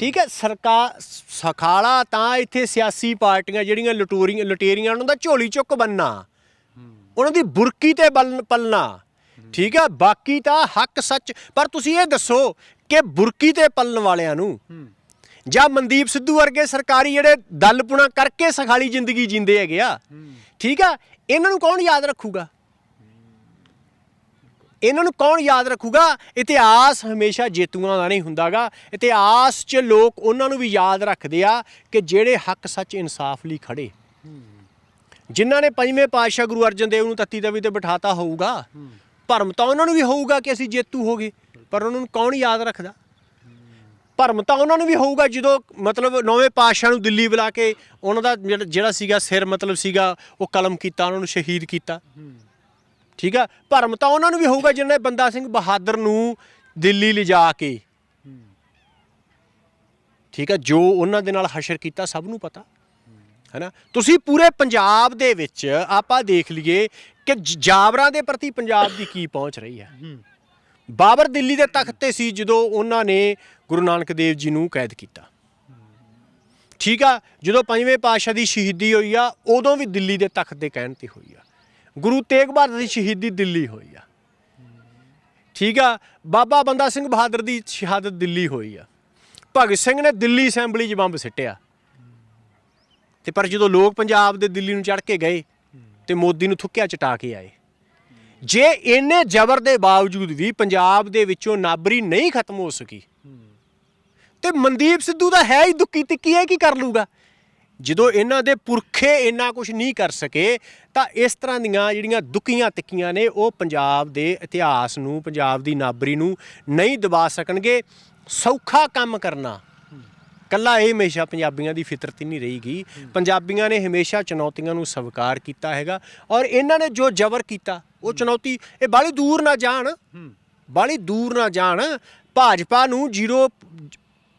ਠੀਕ ਹੈ ਸਰਕਾਰ ਸਖਾਲਾ ਤਾਂ ਇੱਥੇ ਸਿਆਸੀ ਪਾਰਟੀਆਂ ਜਿਹੜੀਆਂ ਲਟੋਰੀਆਂ ਲਟੇਰੀਆਂ ਉਹਨਾਂ ਦਾ ਝੋਲੀ ਚੁੱਕ ਬੰਨਾ ਉਹਨਾਂ ਦੀ ਬੁਰਕੀ ਤੇ ਪਲਣਾ। ਠੀਕ ਹੈ ਬਾਕੀ ਤਾਂ ਹੱਕ ਸੱਚ। ਪਰ ਤੁਸੀਂ ਇਹ ਦੱਸੋ ਕਿ ਬੁਰਕੀ ਤੇ ਪਲਣ ਵਾਲਿਆਂ ਨੂੰ ਜਾਂ ਮਨਦੀਪ ਸਿੱਧੂ ਵਰਗੇ ਸਰਕਾਰੀ ਜਿਹੜੇ ਦਲਪੁਣਾ ਕਰਕੇ ਸਖਾਲੀ ਜ਼ਿੰਦਗੀ ਜਿੰਦੇ ਹੈਗੇ ਆ ਠੀਕ ਆ ਇਹਨਾਂ ਨੂੰ ਕੌਣ ਯਾਦ ਰੱਖੂਗਾ? ਇਹਨਾਂ ਨੂੰ ਕੌਣ ਯਾਦ ਰੱਖੂਗਾ? ਇਤਿਹਾਸ ਹਮੇਸ਼ਾ ਜੇਤੂਆਂ ਦਾ ਨਹੀਂ ਹੁੰਦਾਗਾ। ਇਤਿਹਾਸ 'ਚ ਲੋਕ ਉਹਨਾਂ ਨੂੰ ਵੀ ਯਾਦ ਰੱਖਦੇ ਆ ਕਿ ਜਿਹੜੇ ਹੱਕ ਸੱਚ ਇਨਸਾਫ ਲਈ ਖੜੇ। ਜਿਨ੍ਹਾਂ ਨੇ ਪੰਜਵੇਂ ਪਾਤਸ਼ਾਹ ਗੁਰੂ ਅਰਜਨ ਦੇਵ ਨੂੰ ਤੱਤੀ ਤਵੀ ਤੇ ਬਿਠਾਤਾ ਹੋਊਗਾ। ਭਰਮ ਤਾਂ ਉਹਨਾਂ ਨੂੰ ਵੀ ਹੋਊਗਾ ਕਿ ਅਸੀਂ ਜੇਤੂ ਹੋ ਗਏ, ਪਰ ਉਹਨਾਂ ਨੂੰ ਕੌਣ ਯਾਦ ਰੱਖਦਾ? ਭਰਮ ਤਾਂ ਉਹਨਾਂ ਨੂੰ ਵੀ ਹੋਊਗਾ ਜਦੋਂ ਮਤਲਬ ਨੌਵੇਂ ਪਾਤਸ਼ਾਹ ਨੂੰ ਦਿੱਲੀ ਬੁਲਾ ਕੇ ਉਹਨਾਂ ਦਾ ਜਿਹੜਾ- ਜਿਹੜਾ ਸੀਗਾ ਸਿਰ ਮਤਲਬ ਸੀਗਾ, ਉਹ ਕਲਮ ਕੀਤਾ, ਉਹਨਾਂ ਨੂੰ ਸ਼ਹੀਦ ਕੀਤਾ। ਠੀਕ ਆ? ਭਰਮ ਤਾਂ ਉਹਨਾਂ ਨੂੰ ਵੀ ਹੋਊਗਾ ਜਿਹਨੇ ਬੰਦਾ ਸਿੰਘ ਬਹਾਦਰ ਨੂੰ ਦਿੱਲੀ ਲਿਜਾ ਕੇ। ਠੀਕ ਆ? ਜੋ ਉਹਨਾਂ ਦੇ ਨਾਲ ਹਸ਼ਰ ਕੀਤਾ ਸਭ ਨੂੰ ਪਤਾ। ਹੈਨਾ? ਤੁਸੀਂ ਪੂਰੇ ਪੰਜਾਬ ਦੇ ਵਿੱਚ ਆਪਾਂ ਦੇਖ ਲਈਏ ਕਿ ਜਾਬਰਾਂ ਦੇ ਪ੍ਰਤੀ ਪੰਜਾਬ ਦੀ ਕੀ ਪਹੁੰਚ ਰਹੀ ਹੈ। ਬਾਬਰ ਦਿੱਲੀ ਦੇ ਤਖਤ ਤੇ ਸੀ ਜਦੋਂ ਉਹਨਾਂ ਨੇ ਗੁਰੂ ਨਾਨਕ ਦੇਵ ਜੀ ਨੂੰ ਕੈਦ ਕੀਤਾ। ਠੀਕ ਆ? ਜਦੋਂ ਪੰਜਵੇਂ ਪਾਤਸ਼ਾਹ ਦੀ ਸ਼ਹੀਦੀ ਹੋਈ ਆ ਉਦੋਂ ਵੀ ਦਿੱਲੀ ਦੇ ਤਖਤ ਦੇ ਕਹਿਣ ਤੇ ਹੋਈ ਆ। ਗੁਰੂ ਤੇਗ ਬਹਾਦਰ ਦੀ ਸ਼ਹੀਦੀ ਦਿੱਲੀ ਹੋਈ ਆ। ਠੀਕ ਆ? ਬਾਬਾ ਬੰਦਾ ਸਿੰਘ ਬਹਾਦਰ ਦੀ ਸ਼ਹਾਦਤ ਦਿੱਲੀ ਹੋਈ ਆ। ਭਗਤ ਸਿੰਘ ਨੇ ਦਿੱਲੀ ਅਸੈਂਬਲੀ 'ਚ ਬੰਬ ਸਿੱਟਿਆ। ਤੇ ਪਰ ਜਦੋਂ ਲੋਕ ਪੰਜਾਬ ਦੇ ਦਿੱਲੀ ਨੂੰ ਚੜ ਕੇ ਗਏ ਤੇ ਮੋਦੀ ਨੂੰ ਥੁੱਕਿਆ ਚਟਾ ਕੇ ਆਏ। ਜੇ ਇੰਨੇ ਜ਼ਬਰ ਦੇ ਬਾਵਜੂਦ ਵੀ ਪੰਜਾਬ ਦੇ ਵਿੱਚੋਂ ਨਾਬਰੀ ਨਹੀਂ ਖਤਮ ਹੋ ਸਕੀ, ਤੇ ਮਨਦੀਪ ਸਿੱਧੂ ਦਾ ਹੈ ਹੀ ਦੁੱਕੀ ਤਿੱਕੀ ਹੈ ਕੀ ਕਰ ਲੂਗਾ? ਜਦੋਂ ਇਹਨਾਂ ਦੇ ਪੁਰਖੇ ਇੰਨਾ ਕੁਝ ਨਹੀਂ ਕਰ ਸਕੇ ਤਾਂ ਇਸ ਤਰ੍ਹਾਂ ਦੀਆਂ ਜਿਹੜੀਆਂ ਦੁੱਕੀਆਂ ਤਿੱਕੀਆਂ ਨੇ ਉਹ ਪੰਜਾਬ ਦੇ ਇਤਿਹਾਸ ਨੂੰ ਪੰਜਾਬ ਦੀ ਨਾਬਰੀ ਨੂੰ ਨਹੀਂ ਦਬਾ ਸਕਣਗੇ। ਸੌਖਾ ਕੰਮ ਕਰਨਾ। ਕੱਲਾ ਇਹ ਹਮੇਸ਼ਾ ਪੰਜਾਬੀਆਂ ਦੀ ਫਿਤਰਤ ਹੀ ਨਹੀਂ ਰਹੀਗੀ। ਪੰਜਾਬੀਆਂ ਨੇ ਹਮੇਸ਼ਾ ਚੁਣੌਤੀਆਂ ਨੂੰ ਸਵੀਕਾਰ ਕੀਤਾ ਹੈਗਾ। ਔਰ ਇਹਨਾਂ ਨੇ ਜੋ ਜ਼ਬਰ ਕੀਤਾ ਉਹ ਚੁਣੌਤੀ ਇਹ ਬਾਲੀ ਦੂਰ ਨਾ ਜਾਣ। ਬਾਲੀ ਦੂਰ ਨਾ ਜਾਣ। ਭਾਜਪਾ ਨੂੰ ਜ਼ੀਰੋ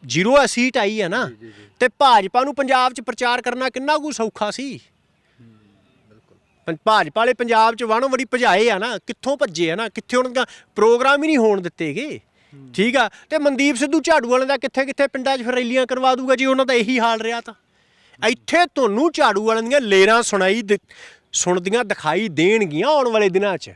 ਜ਼ੀਰੋ ਸੀਟ ਆਈ ਹੈ ਨਾ। ਤੇ ਭਾਜਪਾ ਨੂੰ ਪੰਜਾਬ 'ਚ ਪ੍ਰਚਾਰ ਕਰਨਾ ਕਿੰਨਾ ਕੁ ਸੌਖਾ ਸੀ? ਭਾਜਪਾ ਵਾਲੇ ਪੰਜਾਬ 'ਚ ਵਾਣੋ ਵੜੀ ਭਜਾਏ ਆ ਨਾ ਕਿੱਥੋਂ ਭੱਜੇ ਆ ਨਾ ਕਿੱਥੇ ਉਹਨਾਂ ਦਾ ਪ੍ਰੋਗਰਾਮ ਹੀ ਨਹੀਂ ਹੋਣ ਦਿੱਤੇਗੇ ਠੀਕ ਆ ਤੇ ਮਨਦੀਪ ਸਿੱਧੂ ਝਾੜੂ ਵਾਲੇ ਦਾ ਕਿੱਥੇ ਕਿੱਥੇ ਪਿੰਡਾਂ 'ਚ ਫਿਰ ਰੈਲੀਆਂ ਕਰਵਾ ਦੂਗਾ ਜੀ ਉਹਨਾਂ ਦਾ ਇਹੀ ਹਾਲ ਰਿਹਾ ਤਾਂ। ਇੱਥੇ ਤੁਹਾਨੂੰ ਝਾੜੂ ਵਾਲਿਆਂ ਦੀਆਂ ਲੇਰਾਂ ਸੁਣਾਈ ਸੁਣਦੀਆਂ ਦਿਖਾਈ ਦੇਣਗੀਆਂ ਆਉਣ ਵਾਲੇ ਦਿਨਾਂ 'ਚ।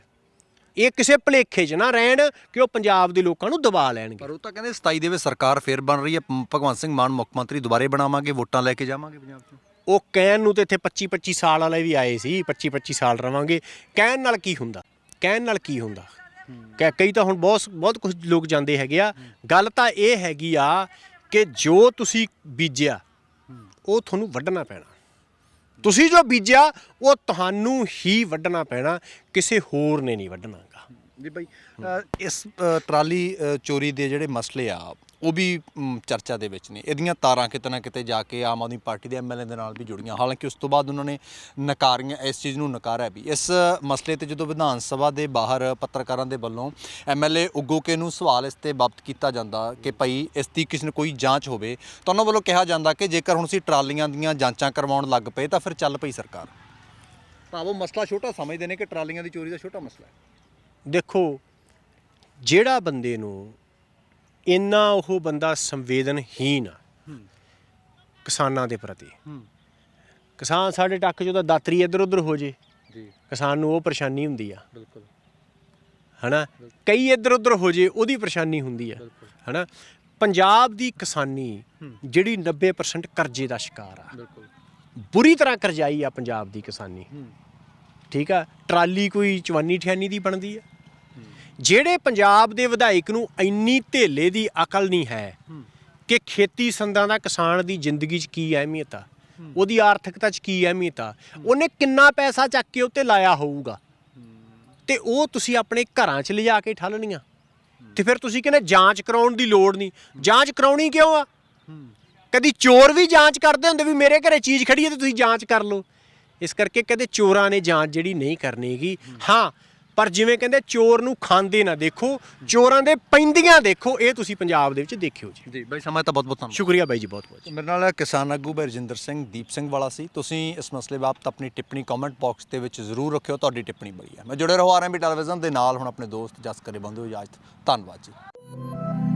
ਇਹ ਕਿਸੇ ਭਲੇਖੇ 'ਚ ਨਾ ਰਹਿਣ ਕਿ ਉਹ ਪੰਜਾਬ ਦੇ ਲੋਕਾਂ ਨੂੰ ਦਬਾ ਲੈਣਗੇ। ਪਰ ਉਹ ਤਾਂ ਕਹਿੰਦੇ 27 ਦੇ ਵਿੱਚ ਸਰਕਾਰ ਫੇਰ ਬਣ ਰਹੀ ਹੈ ਭਗਵੰਤ ਸਿੰਘ ਮਾਨ ਮੁੱਖ ਮੰਤਰੀ ਦੁਬਾਰੇ ਬਣਾਵਾਂਗੇ ਵੋਟਾਂ ਲੈ ਕੇ ਜਾਵਾਂਗੇ ਪੰਜਾਬ 'ਚ। ਉਹ ਕਹਿਣ ਨੂੰ ਤੇ ਇੱਥੇ 25 25 ਸਾਲ ਵਾਲੇ ਵੀ ਆਏ ਸੀ 25 25 ਸਾਲ ਰਵਾਂਗੇ। ਕਹਿਣ ਨਾਲ ਕੀ ਹੁੰਦਾ? ਕਹਿਣ ਨਾਲ ਕੀ ਹੁੰਦਾ? ਕ- ਕਈ ਤਾਂ ਹੁਣ ਬਹੁਤ ਬਹੁਤ ਕੁਝ ਲੋਕ ਜਾਂਦੇ ਹੈਗੇ ਆ। ਗੱਲ ਤਾਂ ਇਹ ਹੈਗੀ ਆ ਕਿ ਜੋ ਤੁਸੀਂ ਬੀਜਿਆ ਉਹ ਤੁਹਾਨੂੰ ਵੱਢਣਾ ਪੈਣਾ। ਤੁਸੀਂ ਜੋ ਬੀਜਿਆ ਉਹ ਤੁਹਾਨੂੰ ਹੀ ਵੱਢਣਾ ਪੈਣਾ ਕਿਸੇ ਹੋਰ ਨੇ ਨਹੀਂ ਵੱਢਣਾਗਾ। ਜੀ ਬਾਈ ਅ, ਇਸ ਅ, ਟਰਾਲੀ ਅ, ਚੋਰੀ ਦੇ ਜਿਹੜੇ ਮਸਲੇ ਆ ਉਹ ਵੀ ਚਰਚਾ ਦੇ ਵਿੱਚ ਨੇ। ਇਹਦੀਆਂ ਤਾਰਾਂ ਕਿਤੇ ਨਾ ਕਿਤੇ ਜਾ ਕੇ ਆਮ ਆਦਮੀ ਪਾਰਟੀ ਦੇ ਐਮਐਲਏ ਦੇ ਨਾਲ ਵੀ ਜੁੜੀਆਂ। ਹਾਲਾਂਕਿ ਉਸ ਤੋਂ ਬਾਅਦ ਉਹਨਾਂ ਨੇ ਨਕਾਰੀਆਂ, ਇਸ ਚੀਜ਼ ਨੂੰ ਨਕਾਰਿਆ ਵੀ। ਇਸ ਮਸਲੇ ਤੇ ਜਦੋਂ ਵਿਧਾਨ ਸਭਾ ਦੇ ਬਾਹਰ ਪੱਤਰਕਾਰਾਂ ਦੇ ਵੱਲੋਂ ਐਮਐਲਏ ਉਗੋਕੇ ਨੂੰ ਸਵਾਲ ਇਸ ਤੇ ਬਾਬਤ ਕੀਤਾ ਜਾਂਦਾ ਕਿ ਭਾਈ ਇਸ ਦੀ ਕਿਸੇ ਨੂੰ ਕੋਈ ਜਾਂਚ ਹੋਵੇ, ਤਾਂ ਉਹਨਾਂ ਵੱਲੋਂ ਕਿਹਾ ਜਾਂਦਾ ਕਿ ਜੇਕਰ ਹੁਣ ਅਸੀਂ ਟਰਾਲੀਆਂ ਦੀਆਂ ਜਾਂਚਾਂ ਕਰਵਾਉਣ ਲੱਗ ਪਏ, ਤਾਂ ਫਿਰ ਚੱਲ ਪਈ ਸਰਕਾਰ। ਭਾਵੋ ਮਸਲਾ ਛੋਟਾ ਸਮਝਦੇ ਨੇ ਕਿ ਟਰਾਲੀਆਂ ਦੀ ਚੋਰੀ ਦਾ ਛੋਟਾ ਮਸਲਾ ਹੈ। ਦੇਖੋ, ਜਿਹੜਾ ਬੰਦੇ ਨੂੰ ਇੰਨਾ ਉਹ ਬੰਦਾ ਸੰਵੇਦਨਹੀਨ ਆ ਕਿਸਾਨਾਂ ਦੇ ਪ੍ਰਤੀ। ਹੂੰ। ਕਿਸਾਨ ਸਾਡੇ ਟੱਕ 'ਚ ਉਹਦਾ ਦਾਤਰੀ ਇੱਧਰ ਉੱਧਰ ਹੋ ਜੇ। ਜੀ। ਕਿਸਾਨ ਨੂੰ ਉਹ ਪਰੇਸ਼ਾਨੀ ਹੁੰਦੀ ਆ। ਬਿਲਕੁਲ। ਹਨਾ? ਕਈ ਇੱਧਰ ਉੱਧਰ ਹੋ ਜੇ ਉਹਦੀ ਪਰੇਸ਼ਾਨੀ ਹੁੰਦੀ ਆ। ਹਨਾ? ਪੰਜਾਬ ਦੀ ਕਿਸਾਨੀ। ਜਿਹੜੀ 90% ਕਰਜ਼ੇ ਦਾ ਸ਼ਿਕਾਰ ਆ। ਬਿਲਕੁਲ। ਬੁਰੀ ਤਰ੍ਹਾਂ ਕਰਜ਼ਾਈ ਆ ਪੰਜਾਬ ਦੀ ਕਿਸਾਨੀ। ਠੀਕ ਆ? ਟਰਾਲੀ ਕੋਈ ਚਵਾਨੀ ਠਿਆਨੀ ਦੀ ਬਣਦੀ ਆ? ਜਿਹੜੇ ਪੰਜਾਬ ਦੇ ਵਿਧਾਇਕ ਨੂੰ ਇੰਨੀ ਧੇਲੇ ਦੀ ਅਕਲ ਨਹੀਂ ਹੈ ਕਿ ਖੇਤੀ ਸੰਦਾਂ ਦਾ ਕਿਸਾਨ ਦੀ ਜ਼ਿੰਦਗੀ 'ਚ ਕੀ ਅਹਿਮੀਅਤ ਆ ਉਹਦੀ ਆਰਥਿਕਤਾ 'ਚ ਕੀ ਅਹਿਮੀਅਤ ਆ ਉਹਨੇ ਕਿੰਨਾ ਪੈਸਾ ਚੱਕ ਕੇ ਉੱਤੇ ਲਾਇਆ ਹੋਊਗਾ। ਤੇ ਉਹ ਤੁਸੀਂ ਆਪਣੇ ਘਰਾਂ 'ਚ ਲਿਜਾ ਕੇ ਠੱਲਣੀਆਂ। ਤੇ ਫਿਰ ਤੁਸੀਂ ਕਹਿੰਦੇ ਜਾਂਚ ਕਰਾਉਣ ਦੀ ਲੋੜ ਨਹੀਂ। ਜਾਂਚ ਕਰਾਉਣੀ ਕਿਉਂ ਆ? ਕਦੀ ਚੋਰ ਵੀ ਜਾਂਚ ਕਰਦੇ ਹੁੰਦੇ ਵੀ ਮੇਰੇ ਘਰੇ ਚੀਜ਼ ਖੜੀ ਹੈ ਤੇ ਤੁਸੀਂ ਜਾਂਚ ਕਰ ਲਓ। ਇਸ ਕਰਕੇ ਕਹਿੰਦੇ ਚੋਰਾਂ ਨੇ ਜਾਂਚ ਜਿਹੜੀ ਨਹੀਂ ਕਰਨੀਗੀ ਹਾਂ ਪਰ ਜਿਵੇਂ ਕਹਿੰਦੇ ਚੋਰ ਨੂੰ ਖਾਂਦੇ ਨਾ ਦੇਖੋ ਚੋਰਾਂ ਦੇ ਪੈਂਦੀਆਂ ਦੇਖੋ ਇਹ ਤੁਸੀਂ ਪੰਜਾਬ ਦੇ ਵਿੱਚ ਦੇਖਿਓ ਜੀ। ਜੀ ਬਾਈ ਸਮਾਂ ਤਾਂ ਬਹੁਤ ਬਹੁਤ ਧੰਨਵਾਦ। ਸ਼ੁਕਰੀਆ ਬਾਈ ਜੀ ਬਹੁਤ ਬਹੁਤ ਮੇਰੇ ਨਾਲ ਕਿਸਾਨ ਆਗੂ ਬਾਈ ਰਜਿੰਦਰ ਸਿੰਘ ਦੀਪ ਸਿੰਘ ਵਾਲਾ ਸੀ। ਤੁਸੀਂ ਇਸ ਮਸਲੇ ਬਾਬਤ ਆਪਣੀ ਟਿੱਪਣੀ ਕਮੈਂਟ ਬਾਕਸ ਦੇ ਵਿੱਚ ਜ਼ਰੂਰ ਰੱਖਿਓ ਤੁਹਾਡੀ ਟਿੱਪਣੀ ਬੜੀ ਹੈ। ਮੈਂ ਜੁੜੇ ਰਹੋ ਆਰਐਮਬੀ ਟੈਲੀਵਿਜ਼ਨ ਦੇ ਨਾਲ ਹੁਣ ਆਪਣੇ ਦੋਸਤ ਜਸ ਕਰੇ ਬੰਦੂ ਇਜਾਜ਼ਤ ਧੰਨਵਾਦ ਜੀ।